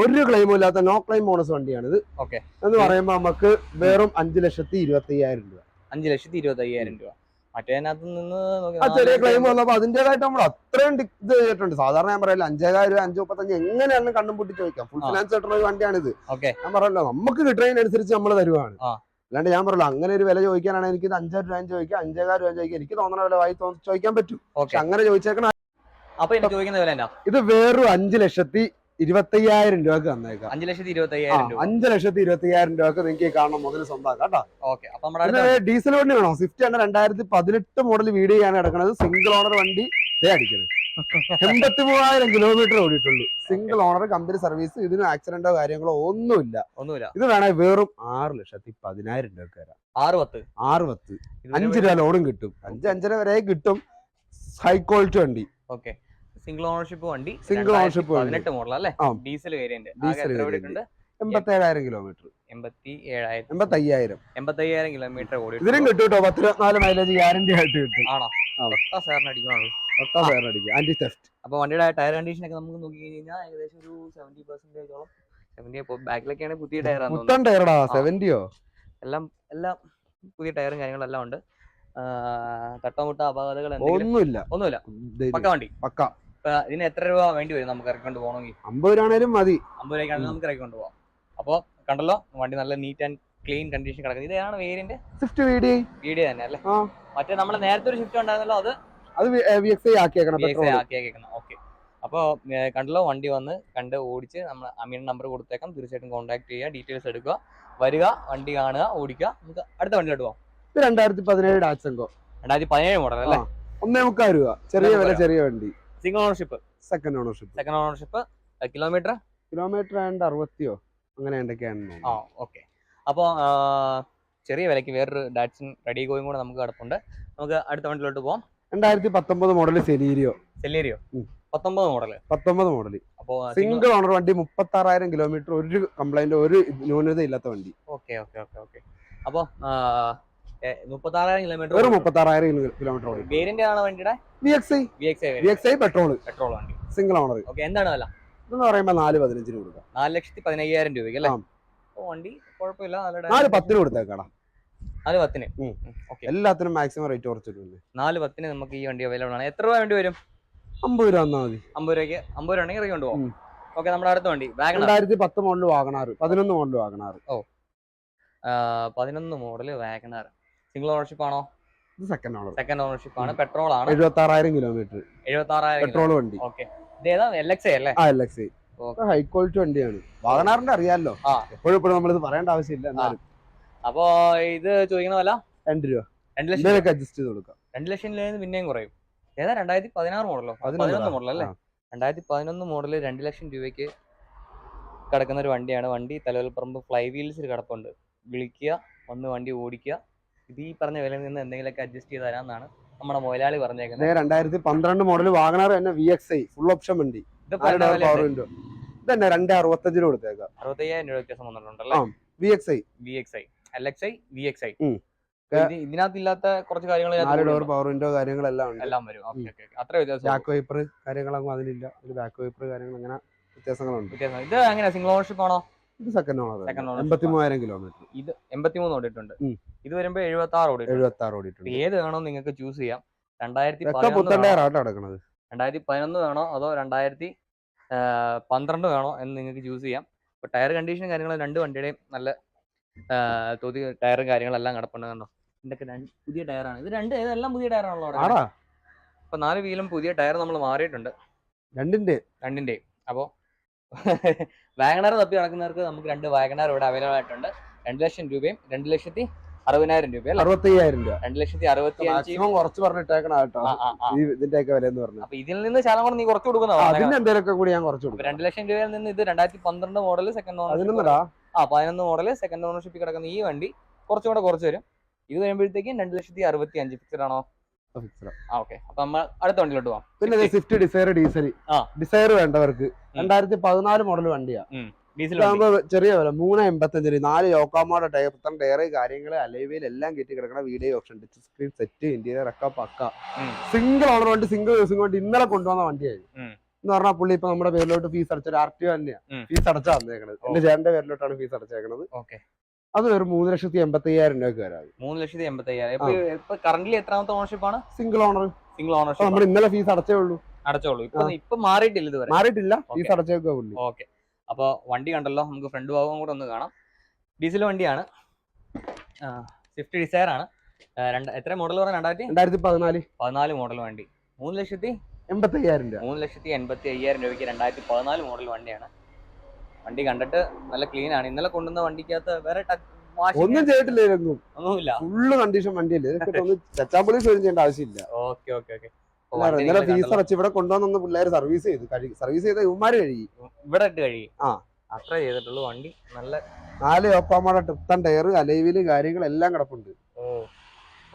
ഒരു ക്ലെയിമും ഇല്ലാത്ത നോ ക്ലെയിം ബോണസ് വണ്ടിയാണ് ഇത് ഓക്കെ എന്ന് പറയുമ്പോൾ നമുക്ക് വെറും അഞ്ചു ലക്ഷത്തി ഇരുപത്തി അയ്യായിരം രൂപ. അഞ്ചു ലക്ഷത്തി ഇരുപത്തി അയ്യായിരം രൂപ. മറ്റേതിനകത്ത് നിന്ന് ചെറിയ ക്ലെയിം വന്നപ്പോ അതിന്റേതായിട്ട് നമ്മൾ അത്രയും ഇത് ചെയ്തിട്ടുണ്ട്. സാധാരണ ഞാൻ പറയല്ലോ അഞ്ചേകായിരം രൂപ അഞ്ചു മുപ്പത്തഞ്ച് എങ്ങനെയാണ് കണ്ണും പൊട്ടി ചോദിക്കാം. ഫുൾ ഫിനാൻസ് ആയിട്ടുള്ള ഒരു വണ്ടിയാണിത്. ഓക്കെ ഞാൻ പറയല്ലോ നമുക്ക് കിട്ടുന്നതിനനുസരിച്ച് നമ്മൾ തരുവാണ്. അല്ലാണ്ട് ഞാൻ പറയല്ലോ അങ്ങനെ ഒരു വില ചോദിക്കാനാണ് എനിക്ക് ഇത് അഞ്ചായിരം രൂപ ചോദിക്കാം അഞ്ചേകായിരം രൂപ ചോദിക്കാം. എനിക്ക് തോന്നുന്ന വില വായി ചോദിക്കാൻ പറ്റും. പക്ഷെ അങ്ങനെ ചോദിച്ചേക്കണ അപ്പൊ എനിക്ക് ചോദിക്കുന്ന വില എന്താ? ഇത് വേറൊരു അഞ്ചു ലക്ഷത്തി ഇരുപത്തയ്യായിരം രൂപക്ക് തന്നേക്കാം. അഞ്ചു ലക്ഷത്തി ഇരുപത്തി അഞ്ചു ലക്ഷത്തി ഇരുപത്തയ്യായിരം രൂപക്ക് നിങ്ങൾക്ക് കാണണം മുതൽ സ്വന്തമാക്കാം കേട്ടോ. ഓക്കെ അപ്പൊ നമ്മുടെ അടുത്ത ഡീസൽ വണ്ടി വേണോ? സ്വിഫ്റ്റ് ആണ് രണ്ടായിരത്തി പതിനെട്ട് മോഡൽ വീഡിയോ ആണ് കിടക്കുന്നത് സിംഗിൾ ഓണർ വണ്ടി ദേ അടിക്കുന്നത് എൺപത്തി മൂവായിരം കിലോമീറ്റർ ഓടിയിട്ടുള്ളൂ സിംഗിൾ ഓണർ കമ്പനി സർവീസ് ഇതിന് ആക്സിഡന്റോ കാര്യങ്ങളോ ഒന്നുമില്ല. ഒന്നുമില്ല. ഇത് വേണമെങ്കിൽ വെറും ആറ് ലക്ഷത്തി പതിനായിരം രൂപ വരാം ആറ് പത്ത്. ആറ് പത്ത്. അഞ്ച് രൂപ ലോണും കിട്ടും. അഞ്ച് അഞ്ചര വരെ കിട്ടും. ഹൈ ക്വാളിറ്റി വണ്ടി. ഓക്കെ. സിംഗിൾ ഓണർഷിപ്പ് വണ്ടി സിംഗിൾ ഓണർഷിപ്പ്. പതിനെട്ട് മോഡൽ അല്ലേ? Diesel variant. ഓടിയിട്ടുണ്ട് എൺപത്തി ഏഴായിരം കിലോമീറ്റർ എൺപത്തി ഏഴായിരം എൺപത്തി അയ്യായിരം എൺപത്തി അയ്യായിരം കിലോമീറ്റർ ഇതിനും ഓടിയിട്ടുണ്ട്. കിട്ടും കേട്ടോ പത്തിരുപത്തിനാല് മൈലേജ് ഗ്യാരണ്ടി ആയിട്ട് കിട്ടും. ആണോ. പത്താ സാറിന് അടിക്കണുള്ളൂ. പത്താ അടിക്കും. Anti theft. അപ്പൊ വണ്ടിയുടെ ടയർ കണ്ടീഷൻ ഒക്കെ നമുക്ക് നോക്കി കഴിഞ്ഞാൽ ഏകദേശം ഒരു സെവന്റി പെർസെന്റേജോളം ബാക്കിലൊക്കെയാണ് പുതിയ തോന്നുന്നു. പുത്തൻ ടയറടാ സെവന്റിയോ എല്ലാം എല്ലാം പുതിയ ടയറും കാര്യങ്ങളും എല്ലാം ഉണ്ട്. തട്ടമുട്ട അപാകതകൾ ഒന്നുമില്ല. ഒന്നുമില്ല. പക്ക വണ്ടി. പക്ക. ഇതിന് എത്ര രൂപ വേണ്ടി വരും നമുക്ക് ഇറക്കിക്കൊണ്ട് പോകണമെങ്കിൽ? അമ്പത് രൂപയാണേലും മതി. അമ്പത് രൂപയ്ക്കാണെങ്കിലും നമുക്ക് ഇറക്കിക്കൊണ്ട് പോവാം അപ്പോൾ കണ്ടല്ലോ വണ്ടി നല്ല നീറ്റ് ആൻഡ് ക്ലീൻ കണ്ടീഷൻ കിടക്കുന്നത് ഇതാണ് വേരിയന്റ് സ്വിഫ്റ്റ് വീഡി വീഡി തന്നെ അല്ലേ. മറ്റേ നമ്മൾ നേരത്തെ ഒരു സ്വിഫ്റ്റ് ഉണ്ടായിരുന്നല്ലോ അത്? അത് വി എക്സ് ഐ ആക്കിയേക്കണം ഓക്കെ അപ്പോൾ കണ്ടല്ലോ വണ്ടി വന്ന് കണ്ട് ഓടിച്ച് നമ്മൾ അമീൻ നമ്പർ കൊടുത്തേക്കാം. തീർച്ചയായിട്ടും കോൺടാക്ട് ചെയ്യുക ഡീറ്റെയിൽസ് എടുക്കുക. വരിക വണ്ടി കാണുക ഓടിക്കുക. നമുക്ക് അടുത്ത വണ്ടിയിലോട്ട് പോകാം. ഇത് രണ്ടായിരത്തി പതിനേഴ് ഡാറ്റ്സങ്കോ രണ്ടായിരത്തി പതിനേഴ് മോഡൽ അല്ലേ? ഒന്നേ മുക്കാൽ രൂപ. ചെറിയ വില ചെറിയ വണ്ടി. Single ownership second ownership second ownership kilometre kilometre and അറുപത്തിയോ? അങ്ങനെ എന്തൊക്കെയാണ് ആ ഓക്കെ അപ്പോൾ ചെറിയ വിലയ്ക്ക് വേറൊരു ഡാറ്റ്സൺ റെഡി ഗോയും കൂടെ നമുക്ക് കിടപ്പുണ്ട്. നമുക്ക് അടുത്ത വണ്ടിയിലോട്ട് പോകാം രണ്ടായിരത്തി പത്തൊമ്പത് മോഡൽ സെലീരിയോ സെലീരിയോ. പത്തൊമ്പത് മോഡൽ പത്തൊമ്പത് മോഡൽ അപ്പോൾ സിംഗിൾ ഓണർ വണ്ടി മുപ്പത്തി ആറായിരം കിലോമീറ്റർ ഒരു കംപ്ലൈന്റ് ഒരു ന്യൂനത ഇല്ലാത്ത വണ്ടി. ഓക്കെ ഓക്കെ ഓക്കെ ഓക്കെ അപ്പോൾ മുപ്പത്താറായിരം വെറും കിലോമീറ്റർ മുപ്പത്തി ആറായിരം കിലോമീറ്റർ ഓടി. വേരിയന്റ് ആണ് വണ്ടിയുടെ? V X I V X V X I petrol petrol വണ്ടി. സിംഗിൾ ഓണർ ഓക്കെ എന്താണ് വില? ഇതെന്ന് പറയുമ്പോൾ നാല് പതിനഞ്ചിന് കൊടുക്കാം. നാല് ലക്ഷത്തി പതിനയ്യായിരം രൂപയ്ക്ക് അല്ലേ? വണ്ടി കുഴപ്പമില്ല നാല് പത്തിന് കൊടുത്തേക്കാടാ. നാല് പത്തിന്? എല്ലാത്തിനും മാക്സിമം റേറ്റ് കുറച്ചിട്ടുണ്ട്. നാല് പത്തിന് നമുക്ക് ഈ വണ്ടി അവൈലബിൾ ആണ്. എത്ര രൂപ വേണ്ടി വരും? അമ്പത് രൂപ തന്നാൽ മതി. അമ്പത് രൂപയ്ക്ക്? അമ്പത് രൂപ ഇറക്കി കൊണ്ടുപോകാം. ഓക്കെ നമ്മുടെ അടുത്ത വണ്ടി രണ്ടായിരത്തി പത്ത് മോഡൽ വാഗണാറ്. പതിനൊന്ന് മോഡൽ വാഗണാറ്. പതിനൊന്ന് മോഡൽ വാഗണർ സിംഗിൾ ഓണർഷിപ്പ് ആണോ? ഇത് സെക്കൻഡ് ഓണർ സെക്കൻഡ് ഓണർഷിപ്പ് ആണ്. പെട്രോൾ ആണ്. എഴുപത്തി ആറായിരം കിലോമീറ്റർ എഴുപത്തി ആറായിരം പെട്രോൾ വണ്ടി ഓക്കെ ഇതേതാ എൽ എക്സ് അല്ലേ? ആ എൽ എക്സ് ഹൈ ക്വാളിറ്റി വണ്ടിയാണ്. വാഗനാറിന്റെ അറിയാലോ. എപ്പോഴും നമ്മൾ നമ്മളിത് പറയേണ്ട ആവശ്യമില്ല എന്നാലും. അപ്പോ ഇത് ചോദിക്കുന്ന വില? രണ്ട് രൂപ. രണ്ട് ലക്ഷം അഡ്ജസ്റ്റ് ചെയ്ത് കൊടുക്കാം. രണ്ട് ലക്ഷം രൂപ പിന്നെയും കുറയും. ഏതാ? രണ്ടായിരത്തി പതിനാറ് മോഡലോ പതിനൊന്ന് മോഡൽ അല്ലേ. രണ്ടായിരത്തി പതിനൊന്ന് മോഡൽ രണ്ട് ലക്ഷം രൂപയ്ക്ക് കിടക്കുന്ന ഒരു വണ്ടിയാണ്. വണ്ടി തലവൽപ്പറമ്പ് ഫ്ലൈ വീൽസിൽ കിടപ്പുണ്ട്. വിളിക്കുക വന്ന് വണ്ടി ഓടിക്കുക. ഇത് ഈ പറഞ്ഞ വിലയിൽ നിന്ന് എന്തെങ്കിലുമൊക്കെ അഡ്ജസ്റ്റ് ചെയ്ത് തരാമെന്നാണ് നമ്മുടെ മുതലാളി പറഞ്ഞേക്കുന്നത്. രണ്ടായിരത്തി പന്ത്രണ്ട് മോഡൽ വാഗണാർ തന്നെ V X I full option വണ്ടി. ഇത് പവർ വിൻഡോ ഇതന്നെ രണ്ട് അറുപത്തഞ്ചിന് കൊടുത്തേക്കാം. അറുപത്തയ്യായിരം രൂപ വ്യത്യാസം വന്നിട്ടുണ്ടല്ലോ. V X I V X I L X I V X I. ഇതിനകത്ത് ഇല്ലാത്ത കുറച്ച് കാര്യങ്ങൾ നാല് ഡോർ പവർ വിൻഡോ കാര്യങ്ങളെല്ലാം ഉണ്ട്. എല്ലാം വരും. അത്ര വ്യത്യാസം ബാക്ക് വൈപ്പർ കാര്യങ്ങളൊന്നും അതിലില്ല. ബാക്ക് വൈപ്പർ കാര്യങ്ങൾ അങ്ങനെ വ്യത്യാസങ്ങളുണ്ട്. വ്യത്യാസം. ഇത് അങ്ങനെ സിംഗിൾ ഓണർഷിപ്പ് ആണോ? ഇത് സെക്കൻഡ് ഓണർ എൺപത്തി മൂവായിരം കിലോമീറ്റർ ഇത് എൺപത്തിമൂന്ന് ഓടിയിട്ടുണ്ട്. ഇത് വരുമ്പോ എഴുപത്തി ആറ് ഓടി എഴുപത്തി ആറ് ഓടിയിട്ടുണ്ട് ഏത് വേണോ നിങ്ങൾക്ക് ചൂസ് ചെയ്യാം. രണ്ടായിരത്തി കിടക്കണത് രണ്ടായിരത്തി പതിനൊന്ന് വേണോ അതോ രണ്ടായിരത്തി പന്ത്രണ്ട് വേണോ എന്ന് നിങ്ങൾക്ക് ചൂസ് ചെയ്യാം. ഇപ്പൊ ടയർ കണ്ടീഷനും കാര്യങ്ങളും രണ്ട് വണ്ടിയുടെയും നല്ല തൊതി ടയറും കാര്യങ്ങളെല്ലാം കിടപ്പുണ്ട് കണ്ടോ? ഇതൊക്കെ പുതിയ ടയറാണ് ഇത് രണ്ട് ഇതെല്ലാം പുതിയ ടയറാണല്ലോ അപ്പോൾ നാല് വീലും പുതിയ ടയർ നമ്മൾ മാറിയിട്ടുണ്ട്. രണ്ടിന്റെ രണ്ടിന്റെ അപ്പോൾ വാഗണർ തപ്പി നടക്കുന്നവർക്ക് നമുക്ക് രണ്ട് വാഗണർ ഇവിടെ അവൈലബിൾ ആയിട്ടുണ്ട്. രണ്ട് ലക്ഷം രൂപയും രണ്ട് ലക്ഷത്തി അറുപതിനായിരം രൂപ അല്ലേ? അറുപത്തി രൂപ. രണ്ട് ലക്ഷത്തി അറുപത്തി മാക്സിമം കുറച്ച് പറഞ്ഞിട്ടേക്കണ കേട്ടോ. ആ, ആ, ആ. ഈ ഇതിന്റെ ഒക്കെ വില എന്ന് പറഞ്ഞു അപ്പൊ ഇതിൽ നിന്ന് ശാലം കൂടെ നീ കുറച്ച് കൊടുക്കുന്ന അതിന്റെ എന്തെങ്കിലുമൊക്കെ കൂടി ഞാൻ കുറച്ച് കൊടുക്കും. രണ്ട് ലക്ഷം രൂപയിൽ നിന്ന് ഇത് രണ്ടായിരത്തി പന്ത്രണ്ട് മോഡൽ സെക്കൻഡ് ഓണർ ആ പതിനൊന്ന് മോഡൽ സെക്കൻഡ് ഓണർഷിപ്പിൽ കിടക്കുന്ന ഈ വണ്ടി കുറച്ചും കൂടെ കുറച്ച് വരും. ഇത് വരുമ്പോഴത്തേക്കും രണ്ട് ലക്ഷത്തി അറുപത്തി അഞ്ച് ഫിക്സഡ് ആണോ? പിന്നെ സ്വിഫ്റ്റ് ഡിസയർ ഡീസൽ. ഡിസയർ വേണ്ടവർക്ക്. രണ്ടായിരത്തി പതിനാല് മോഡൽ വണ്ടിയാ. ചെറിയ വില മൂന്ന് എൺപത്തഞ്ചിന് നാല് യോക്കാമോടെ ടയർ പുത്തൻ ടയർ കാര്യങ്ങൾ അലൈവയിൽ എല്ലാം കെട്ടി കിടക്കണ video option touch screen set interior ഒക്കെ പക്ക. സിംഗിൾ ഓണർ വണ്ടി സിംഗിൾ ദിവസം കൊണ്ട് ഇന്നലെ കൊണ്ടുവന്ന വണ്ടിയായി. എന്ന് പറഞ്ഞാൽ പുള്ളി ഇപ്പൊ നമ്മുടെ പേരിലോട്ട് ഫീസ് അടച്ചൊരു ആർ ടി ഒ തന്നെയാ. ഫീസ് അടച്ചാ വന്നേക്കണത്. എന്റെ ചേട്ടന്റെ പേരിലോട്ടാണ് ഫീസ് അടച്ചേക്കണത്. ഓക്കെ അത് ഒരു മൂന്ന് ലക്ഷത്തി എൺപത്തി അയ്യായിരം രൂപയ്ക്ക് വരാം. മൂന്ന് ലക്ഷത്തി എൺപത്തി അയ്യായിരം ഇപ്പൊ കറന്റ് എത്രാമത്തെ ഓണർഷിപ്പ് ആണ്? Single owner single owner ownership നമ്മൾ ഇന്നലെ ഫീസ് അടച്ചേ ഉള്ളൂ. അടച്ചോളൂ ഇപ്പൊ ഇപ്പൊ മാറിയിട്ടില്ല ഇതുവരെ. മാറിയിട്ടില്ല. ഫീസ് അടച്ചേക്കുക ഉള്ളൂ. ഓക്കെ അപ്പൊ വണ്ടി കണ്ടല്ലോ. നമുക്ക് ഫ്രണ്ട് ഭാഗം കൂടെ ഒന്ന് കാണാം. ഡീസൽ വണ്ടിയാണ്. സ്വിഫ്റ്റ് ഡിസയർ ആണ്. രണ്ട് എത്ര മോഡൽ പറഞ്ഞാൽ രണ്ടായിരത്തി? രണ്ടായിരത്തി പതിനാല്. പതിനാല് മോഡൽ വണ്ടി. മൂന്ന് ലക്ഷത്തി? എൺപത്തി അയ്യായിരം രൂപ. മൂന്ന് ലക്ഷത്തി എൺപത്തി അയ്യായിരം രൂപയ്ക്ക് രണ്ടായിരത്തി പതിനാല് മോഡൽ വണ്ടിയാണ്. വണ്ടി കണ്ടിട്ട് നല്ല ക്ലീൻ ആണ്. ഇന്നലെ കൊണ്ടുവന്ന വണ്ടിക്കകത്ത് വേറെ ഒന്നും ചെയ്തിട്ടില്ലായിരുന്നു ഒന്നുമില്ല. ഫുള്ള് കണ്ടീഷൻ വണ്ടിയല്ലേ? ഒന്ന് ചോദ്യം ചെയ്യേണ്ട ആവശ്യമില്ല. Okay okay okay. ഇന്നലെ ഫീസ് അടച്ച് ഇവിടെ കൊണ്ടുവന്ന പിള്ളേർ സർവീസ് ചെയ്ത്. കഴുകി സർവീസ് ചെയ്ത ഇവന്മാര് കഴുകി. ഇവിടെ ഇട്ട് കഴിയും ആ. അത്ര ചെയ്തിട്ടുള്ളൂ വണ്ടി. നല്ല നാല് ഒപ്പാമ്മയുടെ ടിപ്തൻ ടയർ അലൈവിൽ കാര്യങ്ങളെല്ലാം കിടപ്പുണ്ട്. ഓ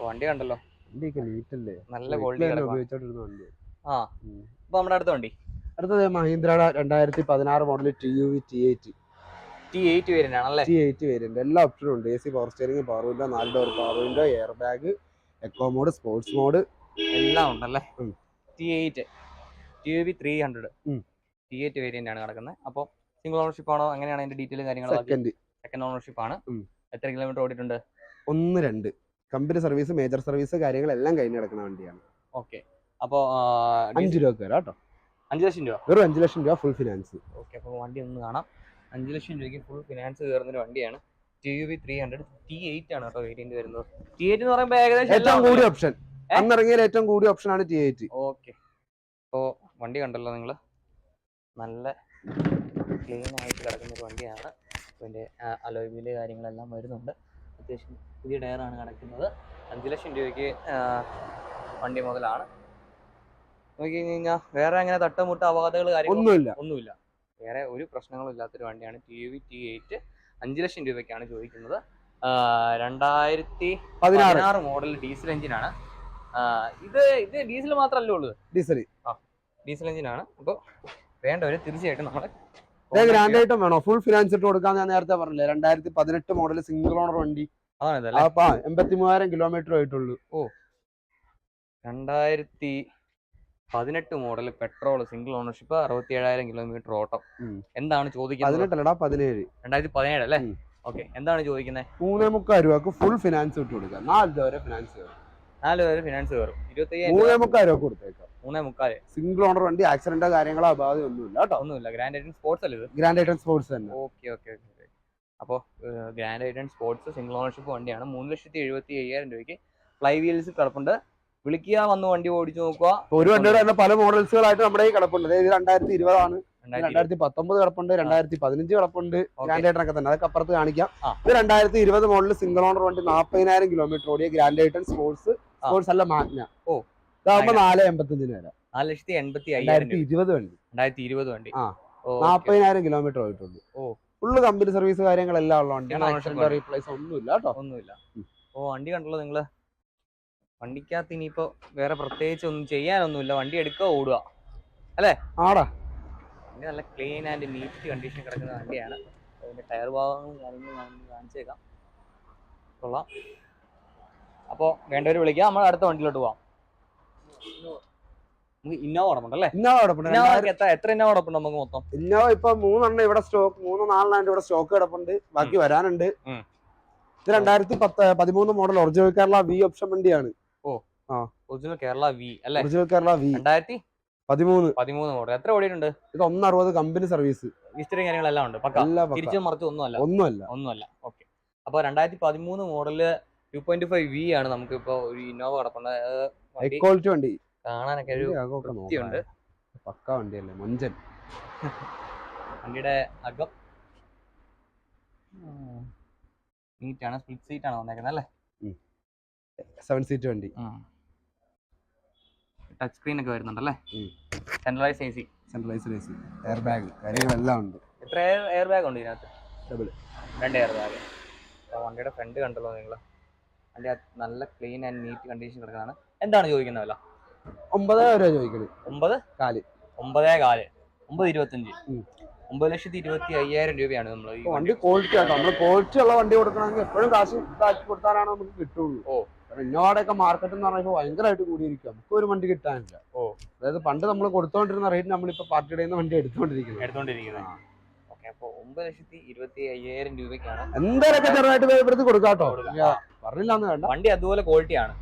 വണ്ടി കണ്ടല്ലോ. വണ്ടിയൊക്കെ നീറ്റല്ലേ നല്ല ക്വാളിറ്റി ഉപയോഗിച്ചോണ്ടിരുന്ന വണ്ടി ആ. ഇപ്പൊ നമ്മുടെ അടുത്ത വണ്ടി. അടുത്തത് മഹീന്ദ്രയുടെ രണ്ടായിരത്തി പതിനാറ് model T U V T eight T eight variant ആണല്ലേ? ടി എയ്റ്റ് വേരിയന്റ് എല്ലാ ഓപ്ഷനും ഉണ്ട്. A C power steering power window നാല് door power window air bag eco mode sports mode എല്ലാം ഉണ്ടല്ലേ. T eight T U V three hundred T eight variant ആണ് കിടക്കുന്നത്. അപ്പോൾ സിംഗിൾ ഓണർഷിപ്പ് ആണോ? അങ്ങനെയാണ് അതിന്റെ ഡീറ്റെയിൽ കാര്യങ്ങൾ സെക്കൻഡ് സെക്കൻഡ് ഓണർഷിപ്പ് ആണ്. എത്ര കിലോമീറ്റർ ഓടിയിട്ടുണ്ട്? ഒന്ന് രണ്ട്. കമ്പനി സർവീസ് മേജർ സർവീസ് കാര്യങ്ങളെല്ലാം കഴിഞ്ഞ് കിടക്കുന്ന വണ്ടിയാണ്. ഓക്കെ അപ്പോൾ അഞ്ച് രൂപ കേട്ടോ. അഞ്ച് ലക്ഷം രൂപ. വെറും അഞ്ച് ലക്ഷം രൂപ ഫുൾ ഫിനാൻസ് ഓക്കെ അപ്പോൾ വണ്ടി ഒന്ന് കാണാം. അഞ്ച് ലക്ഷം രൂപയ്ക്ക് ഫുൾ ഫിനാൻസ് കയറുന്നൊരു വണ്ടിയാണ്. T U B three hundred T eight ആണ് കേട്ടോ വേരിയന്റ് വരുന്നത്. ടി എയ്റ്റ് എന്ന് പറയുമ്പോൾ ഏകദേശം ഏറ്റവും കൂടിയ ഓപ്ഷൻ അന്നിറങ്ങിയ ഏറ്റവും കൂടിയ ഓപ്ഷൻ ആണ് ടി എയ്റ്റ് ഓക്കെ അപ്പോൾ വണ്ടി കണ്ടല്ലോ നിങ്ങൾ നല്ല ക്ലീൻ ആയിട്ട് കിടക്കുന്ന ഒരു വണ്ടിയാണ് അതിന്റെ അലോയ് വീൽ കാര്യങ്ങളെല്ലാം വരുന്നുണ്ട്. അത്യാവശ്യം പുതിയ ടയറാണ് കിടക്കുന്നത്. അഞ്ച് ലക്ഷം രൂപയ്ക്ക് വണ്ടി മുതലാണ്. നോക്കി കഴിഞ്ഞാൽ വേറെ അങ്ങനെ തട്ടുമുട്ട അപകടങ്ങൾ ഒന്നുമില്ല. ഒന്നുമില്ല. വേറെ ഒരു പ്രശ്നങ്ങളും ഇല്ലാത്തൊരു വണ്ടിയാണ് ടി വി ടി എയ്റ്റ് അഞ്ച് ലക്ഷം രൂപയ്ക്കാണ് ചോദിക്കുന്നത്. രണ്ടായിരത്തി പതിനാറ്. മോഡൽ ഡീസൽ എഞ്ചിനാണ് ഇത് ഇത് ഡീസൽ മാത്രമല്ലേ ഉള്ളൂ? ഡീസൽ ആ ഡീസൽ എഞ്ചിനാണ് അപ്പോൾ വേണ്ടവർ തീർച്ചയായിട്ടും നമ്മളെ ഗ്രാൻഡ് ആയിട്ടും വേണോ? ഫുൾ ഫിനാൻസ് ഇട്ട് കൊടുക്കാൻ ഞാൻ നേരത്തെ പറഞ്ഞില്ലേ? രണ്ടായിരത്തി പതിനെട്ട് മോഡൽ സിംഗിൾ ഓണർ വണ്ടി. എൺപത്തി മൂവായിരം കിലോമീറ്റർ ആയിട്ടുള്ളൂ. ഓ രണ്ടായിരത്തി പതിനെട്ട് മോഡൽ പെട്രോൾ സിംഗിൾ ഓണർഷിപ്പ് അറുപത്തി ഏഴായിരം കിലോമീറ്റർ ഓട്ടം എന്താണ് ചോദിക്കുന്നത്? പതിനെട്ടല്ലടാ പതിനേഴ്. രണ്ടായിരത്തി പതിനേഴ് അല്ലേ. ഓക്കെ എന്താണ് ചോദിക്കുന്നത്? മൂന്നേ മുക്കാൽ രൂപക്ക് ഫുൾ ഫിനാൻസ് ഇട്ട് കൊടുക്കാം. നാല് വരെ ഫിനാൻസ് കയറും. നാല് വരെ ഫിനാൻസ് കയറും. ഇരുപത്തി മൂന്നേ മുക്കാൽ രൂപ കൊടുത്തേക്കാം. മൂന്നേ മുക്കാൽ. സിംഗിൾ ഓണർ വണ്ടി ആക്സിഡന്റോ കാര്യങ്ങളോ അപാധം ഒന്നുമില്ല കേട്ടോ. ഒന്നുമില്ല. ഗ്രാൻഡ് ഐറ്റൻ സ്പോർട്സ് അല്ലേ ഇത്? ഗ്രാൻഡ് ഐറ്റം സ്പോർട്സ് തന്നെ. ഓക്കെ ഓക്കെ ഓക്കെ അപ്പോൾ grand i ten sports single ownership വണ്ടിയാണ്. മൂന്ന് ലക്ഷത്തി എഴുപത്തി അയ്യായിരം രൂപയ്ക്ക് ഫ്ലൈ വീൽസ് കിടപ്പുണ്ട്. വിളിക്കുക വന്ന് വണ്ടി ഓടിച്ചു നോക്കുക. ഒരു വണ്ടിയുടെ തന്നെ പല മോഡൽസുകളായിട്ട് നമ്മുടെ ഈ കിടപ്പുണ്ട്. അതായത് ഇത് രണ്ടായിരത്തി ഇരുപതാണ്. രണ്ടായിരത്തി പത്തൊമ്പത് കിടപ്പുണ്ട്. രണ്ടായിരത്തി പതിനഞ്ച് കിടപ്പുണ്ട്. ഗ്രാൻഡ് ഐറ്റൻ ഒക്കെ തന്നെ. അതൊക്കെ അപ്പുറത്ത് കാണിക്കാം. ഇത് രണ്ടായിരത്തി ഇരുപത് മോഡൽ സിംഗിൾ ഓണർ വണ്ടി നാൽപ്പതിനായിരം കിലോമീറ്റർ ഓടിയ grand i ten sports sports അല്ല മാഗ്ന. ഓ. ഇതാകുമ്പോ നാല് എൺപത്തഞ്ചിന് വരാം. നാല് ലക്ഷത്തി എൺപത്തി അയ്യായിരത്തി ഇരുപത് വണ്ടി. രണ്ടായിരത്തി ഇരുപത് വണ്ടി. ആ. നാൽപ്പതിനായിരം കിലോമീറ്റർ ഓടിട്ടുണ്ട് ഓ. ഫുള്ള് കമ്പനി സർവീസ് കാര്യങ്ങളെല്ലാം ഉള്ള വണ്ടിയാണ്. റീപ്ലേസ് ഒന്നുമില്ല കേട്ടോ. ഒന്നുമില്ല. ഓ വണ്ടി കണ്ടല്ലോ നിങ്ങൾ? വണ്ടിക്കകത്ത് ഇനിയിപ്പോ വേറെ പ്രത്യേകിച്ച് ഒന്നും ചെയ്യാനൊന്നുമില്ല. വണ്ടി എടുക്കുക ഓടുക. അല്ലേ? ആടാ. വണ്ടി നല്ല ക്ലീൻ ആൻഡ് നീറ്റ് കണ്ടീഷൻ കിടക്കുന്ന വണ്ടിയാണ്. അതിന്റെ ടയർ ഭാഗങ്ങളും കാര്യങ്ങളും ഞാൻ കാണിച്ചേക്കാം. കൊള്ളാം. അപ്പോ വേണ്ടവർ വിളിക്കുക നമ്മൾ അടുത്ത വണ്ടിയിലോട്ട് പോവാം. നമുക്ക് ഇന്നോവ ഉടമ്പുണ്ടല്ലേ ഇന്നോവ രണ്ടായിരം- എത്ര എത്ര ഇന്നോവ ഉടപ്പുണ്ട് നമുക്ക് മൊത്തം? ഇന്നോവ ഇപ്പൊ മൂന്നെണ്ണം ഇവിടെ സ്റ്റോക്ക് മൂന്ന് നാലെണ്ണം ഇവിടെ സ്റ്റോക്ക് കിടപ്പുണ്ട്. ബാക്കി വരാനുണ്ട്. ഇത് രണ്ടായിരത്തി പത്ത് പതിമൂന്ന് model original Kerala V option വണ്ടിയാണ്. ഒറിജിനൽ കേരള വി അല്ലേ? Original Kerala V. രണ്ടായിരത്തി പതിമൂന്ന്. പതിമൂന്ന് മോഡൽ. എത്ര ഓടിയിട്ടുണ്ട് ഇത് ഒന്ന് അറുപത് കമ്പനി സർവീസ്. ഹിസ്റ്ററി കാര്യങ്ങളെല്ലാം ഉണ്ട്. പക്ക. തിരിച്ചും മറിച്ചും ഒന്നുമല്ല. ഒന്നുമല്ല. ഒന്നുമല്ല. ഓക്കെ അപ്പോൾ രണ്ടായിരത്തി പതിമൂന്ന് model two point five V ആണ് നമുക്ക് ഇപ്പൊ ഒരു ഇന്നോവ ഹൈ ക്വാളിറ്റി വണ്ടി. കാണാനൊക്കെ ഒരു വൃത്തിയുണ്ട്. പക്ക വണ്ടിയല്ലേ മൊഞ്ചൻ. വണ്ടിയുടെ അകം. നീറ്റാണ് സ്പ്ലിറ്റ് സീറ്റ് ആണ് വന്നേക്കുന്നത് അല്ലേ? സെവൻ സീറ്റ് വണ്ടി. ടച്ച് സ്ക്രീൻ ഒക്കെ വരുന്നുണ്ടല്ലേ. Centralise A C centralised A C air bag കാര്യങ്ങളെല്ലാം ഉണ്ട്. എത്ര എയർ ബാഗ് ഉണ്ട് ഇതിനകത്ത്? ഡബിൾ രണ്ട് എയർ ബാഗ് വണ്ടിയുടെ ഫ്രണ്ട് കണ്ടല്ലോ നിങ്ങൾ അതിന്റെ നല്ല ക്ലീൻ ആൻഡ് നീറ്റ് കണ്ടീഷൻ കിടക്കുന്നതാണ്. എന്താണ് ചോദിക്കുന്നത് വില? ഒമ്പത് രൂപ ചോദിക്കുന്നത് ഒമ്പത്? കാൽ. ഒമ്പതേ കാൽ. ഒമ്പത് ഇരുപത്തഞ്ച്. ഒമ്പത് ലക്ഷത്തി ഇരുപത്തി അയ്യായിരം രൂപയാണ് നമ്മൾ ഈ വണ്ടി ക്വാളിറ്റി ആട്ടോ. നമ്മൾ ക്വാളിറ്റി ഉള്ള വണ്ടി കൊടുക്കണമെങ്കിൽ എപ്പോഴും കാശ് കാശ് കൊടുത്താലാണ് നമുക്ക് കിട്ടുള്ളൂ. ഓ. ഇന്നോടെ ഒക്കെ മാർക്കറ്റ് എന്ന് പറയുമ്പോൾ ഭയങ്കരമായിട്ട് കൂടിയിരിക്കും നമുക്ക് ഒരു വണ്ടി കിട്ടാനില്ല. ഓ. അതായത് പണ്ട് നമ്മൾ കൊടുത്തോണ്ടിരുന്ന റേറ്റ് നമ്മളിപ്പോ പാർട്ടിയുടെ വണ്ടി എടുത്തോണ്ടിരിക്കുന്നത്. എടുത്തോണ്ടിരിക്കുന്നത്. എന്തായാലും ചെറുതായിട്ട് വേർപ്പെടുത്തി കൊടുക്കാട്ടോ. പറഞ്ഞില്ലാന്ന് വേണ്ട. വണ്ടി അതുപോലെ ക്വാളിറ്റിയാണ്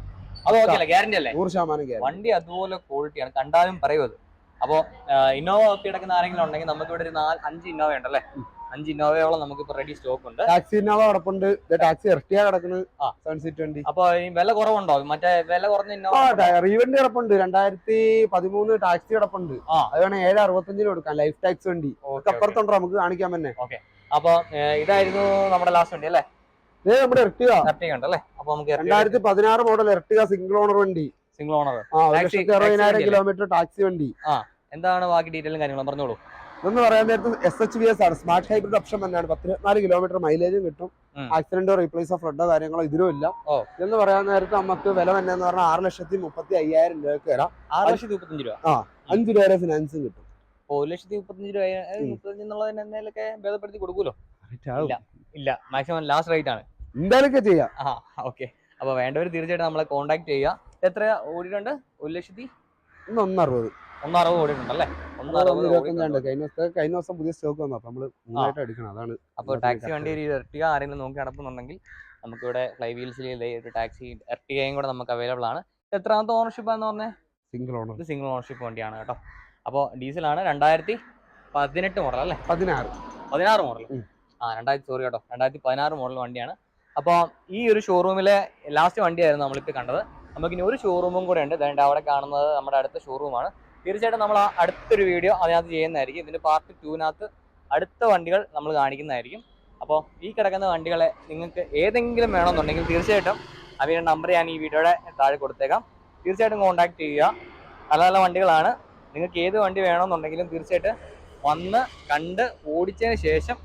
അത് ഓക്കെ ഗ്യാരണ്ടി അല്ലേ? നൂറ് ശതമാനം വണ്ടി അതുപോലെ ക്വാളിറ്റിയാണ് കണ്ടാലും പറയും അത്. അപ്പോൾ ഇന്നോവ കിടക്കുന്ന ആരെങ്കിലും ഉണ്ടെങ്കിൽ നമുക്ക് ഇവിടെ ഒരു നാല് അഞ്ച് ഇന്നോവ ഉണ്ടല്ലേ? അഞ്ച് ഇന്നോവയോളം നമുക്ക് ഇപ്പൊ റെഡി സ്റ്റോക്ക് ഉണ്ട്. ടാക്സി ഇന്നോവ കിടപ്പുണ്ട്. ടാക്സി എർട്ടിയ കിടക്കുന്നത് ആ. സെവൻ സീറ്റ് വണ്ടി. അപ്പൊ വില കുറവുണ്ടോ? മറ്റേ വില കുറഞ്ഞ ഇന്നോവ റീവണ്ടി കിടപ്പുണ്ട്. രണ്ടായിരത്തി പതിമൂന്ന് ടാക്സി കിടപ്പുണ്ട്. ആ. അത് വേണേ ഏഴ് അറുപത്തഞ്ചിന് കൊടുക്കാം. ലൈഫ് ടാക്സ് വണ്ടി. അപ്പുറത്തുണ്ടോ? നമുക്ക് കാണിക്കാൻ തന്നെ. ഓക്കെ. അപ്പൊ ഇതായിരുന്നു നമ്മുടെ ലാസ്റ്റ് വണ്ടി അല്ലേ? ഇത് നമ്മുടെ എർട്ടിക എർട്ടിക ഉണ്ട് അല്ലേ? അപ്പോൾ നമുക്ക് രണ്ടായിരത്തി പതിനാറ് മോഡൽ എർട്ടിക സിംഗിൾ ഓണർ വണ്ടി. സിംഗിൾ ഓണർ അറുപതിനായിരം കിലോമീറ്റർ ടാക്സി വണ്ടി. എന്താണ് ബാക്കി ഡീറ്റെയിലും കാര്യങ്ങളും? പറഞ്ഞോളൂ. ഇതെന്ന് പറയാൻ നേരത്ത് എസ് എച്ച് വി എസ് ആണ്. സ്മാർട്ട് ഹൈബ്രിഡ് ഓപ്ഷൻ തന്നെയാണ്. പത്തിരുപത്തിനാല് കിലോമീറ്റർ മൈലേജും കിട്ടും. ആക്സിഡന്റ് റീപ്ലേസോ ഫ്ലഡോ കാര്യങ്ങളോ ഇതിലും ഇല്ല. എന്ന് ഇതെന്ന് പറയാൻ നേരത്ത് നമുക്ക് വില തന്നെ എന്ന് പറഞ്ഞാൽ ആറ് ലക്ഷത്തി മുപ്പത്തി അയ്യായിരം രൂപയ്ക്ക് വരാം. ആറ് ലക്ഷത്തി മുപ്പത്തഞ്ച് രൂപ. അഞ്ച് രൂപ വരെ ഫിനാൻസും കിട്ടും. ഒരു ലക്ഷത്തി മുപ്പത്തഞ്ച് രൂപ. മുപ്പത്തഞ്ച് എന്തെങ്കിലുമൊക്കെ ഭേദപ്പെടുത്തി കൊടുക്കുമല്ലോ. ഇല്ല. ഇല്ല. മാക്സിമം ലാസ്റ്റ് റേറ്റ് ആണ്. എന്തായാലും ചെയ്യാം. ആ ഓക്കെ അപ്പോൾ വേണ്ടവർ തീർച്ചയായിട്ടും നമ്മളെ കോൺടാക്ട് ചെയ്യുക. എത്ര ഓടിയിട്ടുണ്ട്? ഒരു ലക്ഷത്തി? ഒന്നറുപത്. ഒന്നറുപത് ഒന്നറുപത് ഇരുപത്തഞ്ചാണ്ട് കഴിഞ്ഞ ദിവസത്തെ കഴിഞ്ഞ ദിവസം പുതിയ സ്റ്റോക്ക് വന്നു. അപ്പൊ നമ്മൾ മൂന്നായിട്ട് അതാണ് അപ്പോൾ ടാക്സി വണ്ടി ഒരു എർട്ടിക ആരെങ്കിലും നോക്കി നടക്കുന്നുണ്ടെങ്കിൽ നമുക്കിവിടെ ഫ്ലൈ വീൽസിൽ ഒരു ടാക്സി എർട്ടികയും കൂടെ നമുക്ക് അവൈലബിൾ ആണ്. എത്രാമത്തെ ഓണർഷിപ്പ് എന്ന് പറഞ്ഞേ? സിംഗിൾ ഓണർ സിംഗിൾ ഓണർഷിപ്പ് വണ്ടിയാണ് കേട്ടോ. അപ്പോൾ ഡീസലാണ് രണ്ടായിരത്തി പതിനെട്ട് മോഡൽ അല്ലേ? പതിനാറ്. പതിനാറ് മോഡൽ. ആ രണ്ടായിരത്തി സോറി കേട്ടോ. രണ്ടായിരത്തി പതിനാറ് മോഡൽ വണ്ടിയാണ്. അപ്പോൾ ഈ ഒരു ഷോറൂമിലെ ലാസ്റ്റ് വണ്ടിയായിരുന്നു നമ്മളിപ്പോൾ കണ്ടത്. നമുക്കിനി ഒരു ഷോറൂമും കൂടെ ഉണ്ട്. അവിടെ കാണുന്നത് നമ്മുടെ അടുത്ത ഷോറൂമാണ് തീർച്ചയായിട്ടും നമ്മൾ ആ അടുത്തൊരു വീഡിയോ അതിനകത്ത് ചെയ്യുന്നതായിരിക്കും. ഇതിന്റെ പാർട്ട് ടൂവിനകത്ത് അടുത്ത വണ്ടികൾ നമ്മൾ കാണിക്കുന്നതായിരിക്കും. അപ്പോൾ ഈ കിടക്കുന്ന വണ്ടികളെ നിങ്ങൾക്ക് ഏതെങ്കിലും വേണമെന്നുണ്ടെങ്കിൽ തീർച്ചയായിട്ടും അവരുടെ നമ്പർ ഞാൻ ഈ വീഡിയോയുടെ താഴെ കൊടുത്തേക്കാം. തീർച്ചയായിട്ടും കോൺടാക്ട് ചെയ്യുക. നല്ല നല്ല വണ്ടികളാണ്. നിങ്ങൾക്ക് ഏത് വണ്ടി വേണമെന്നുണ്ടെങ്കിലും തീർച്ചയായിട്ടും വന്ന് കണ്ട് ഓടിച്ചതിന് ശേഷം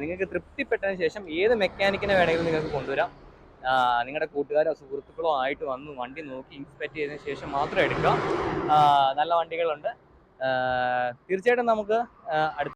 നിങ്ങൾക്ക് തൃപ്തിപ്പെട്ടതിന് ശേഷം ഏത് മെക്കാനിക്കിനെ വേണമെങ്കിലും നിങ്ങൾക്ക് കൊണ്ടുവരാം. നിങ്ങളുടെ കൂട്ടുകാരോ സുഹൃത്തുക്കളോ ആയിട്ട് വന്ന് വണ്ടി നോക്കി ഇൻസ്പെക്ട് ചെയ്തതിന് ശേഷം മാത്രം എടുക്കാം. നല്ല വണ്ടികളുണ്ട്. തീർച്ചയായിട്ടും നമുക്ക് അടുത്ത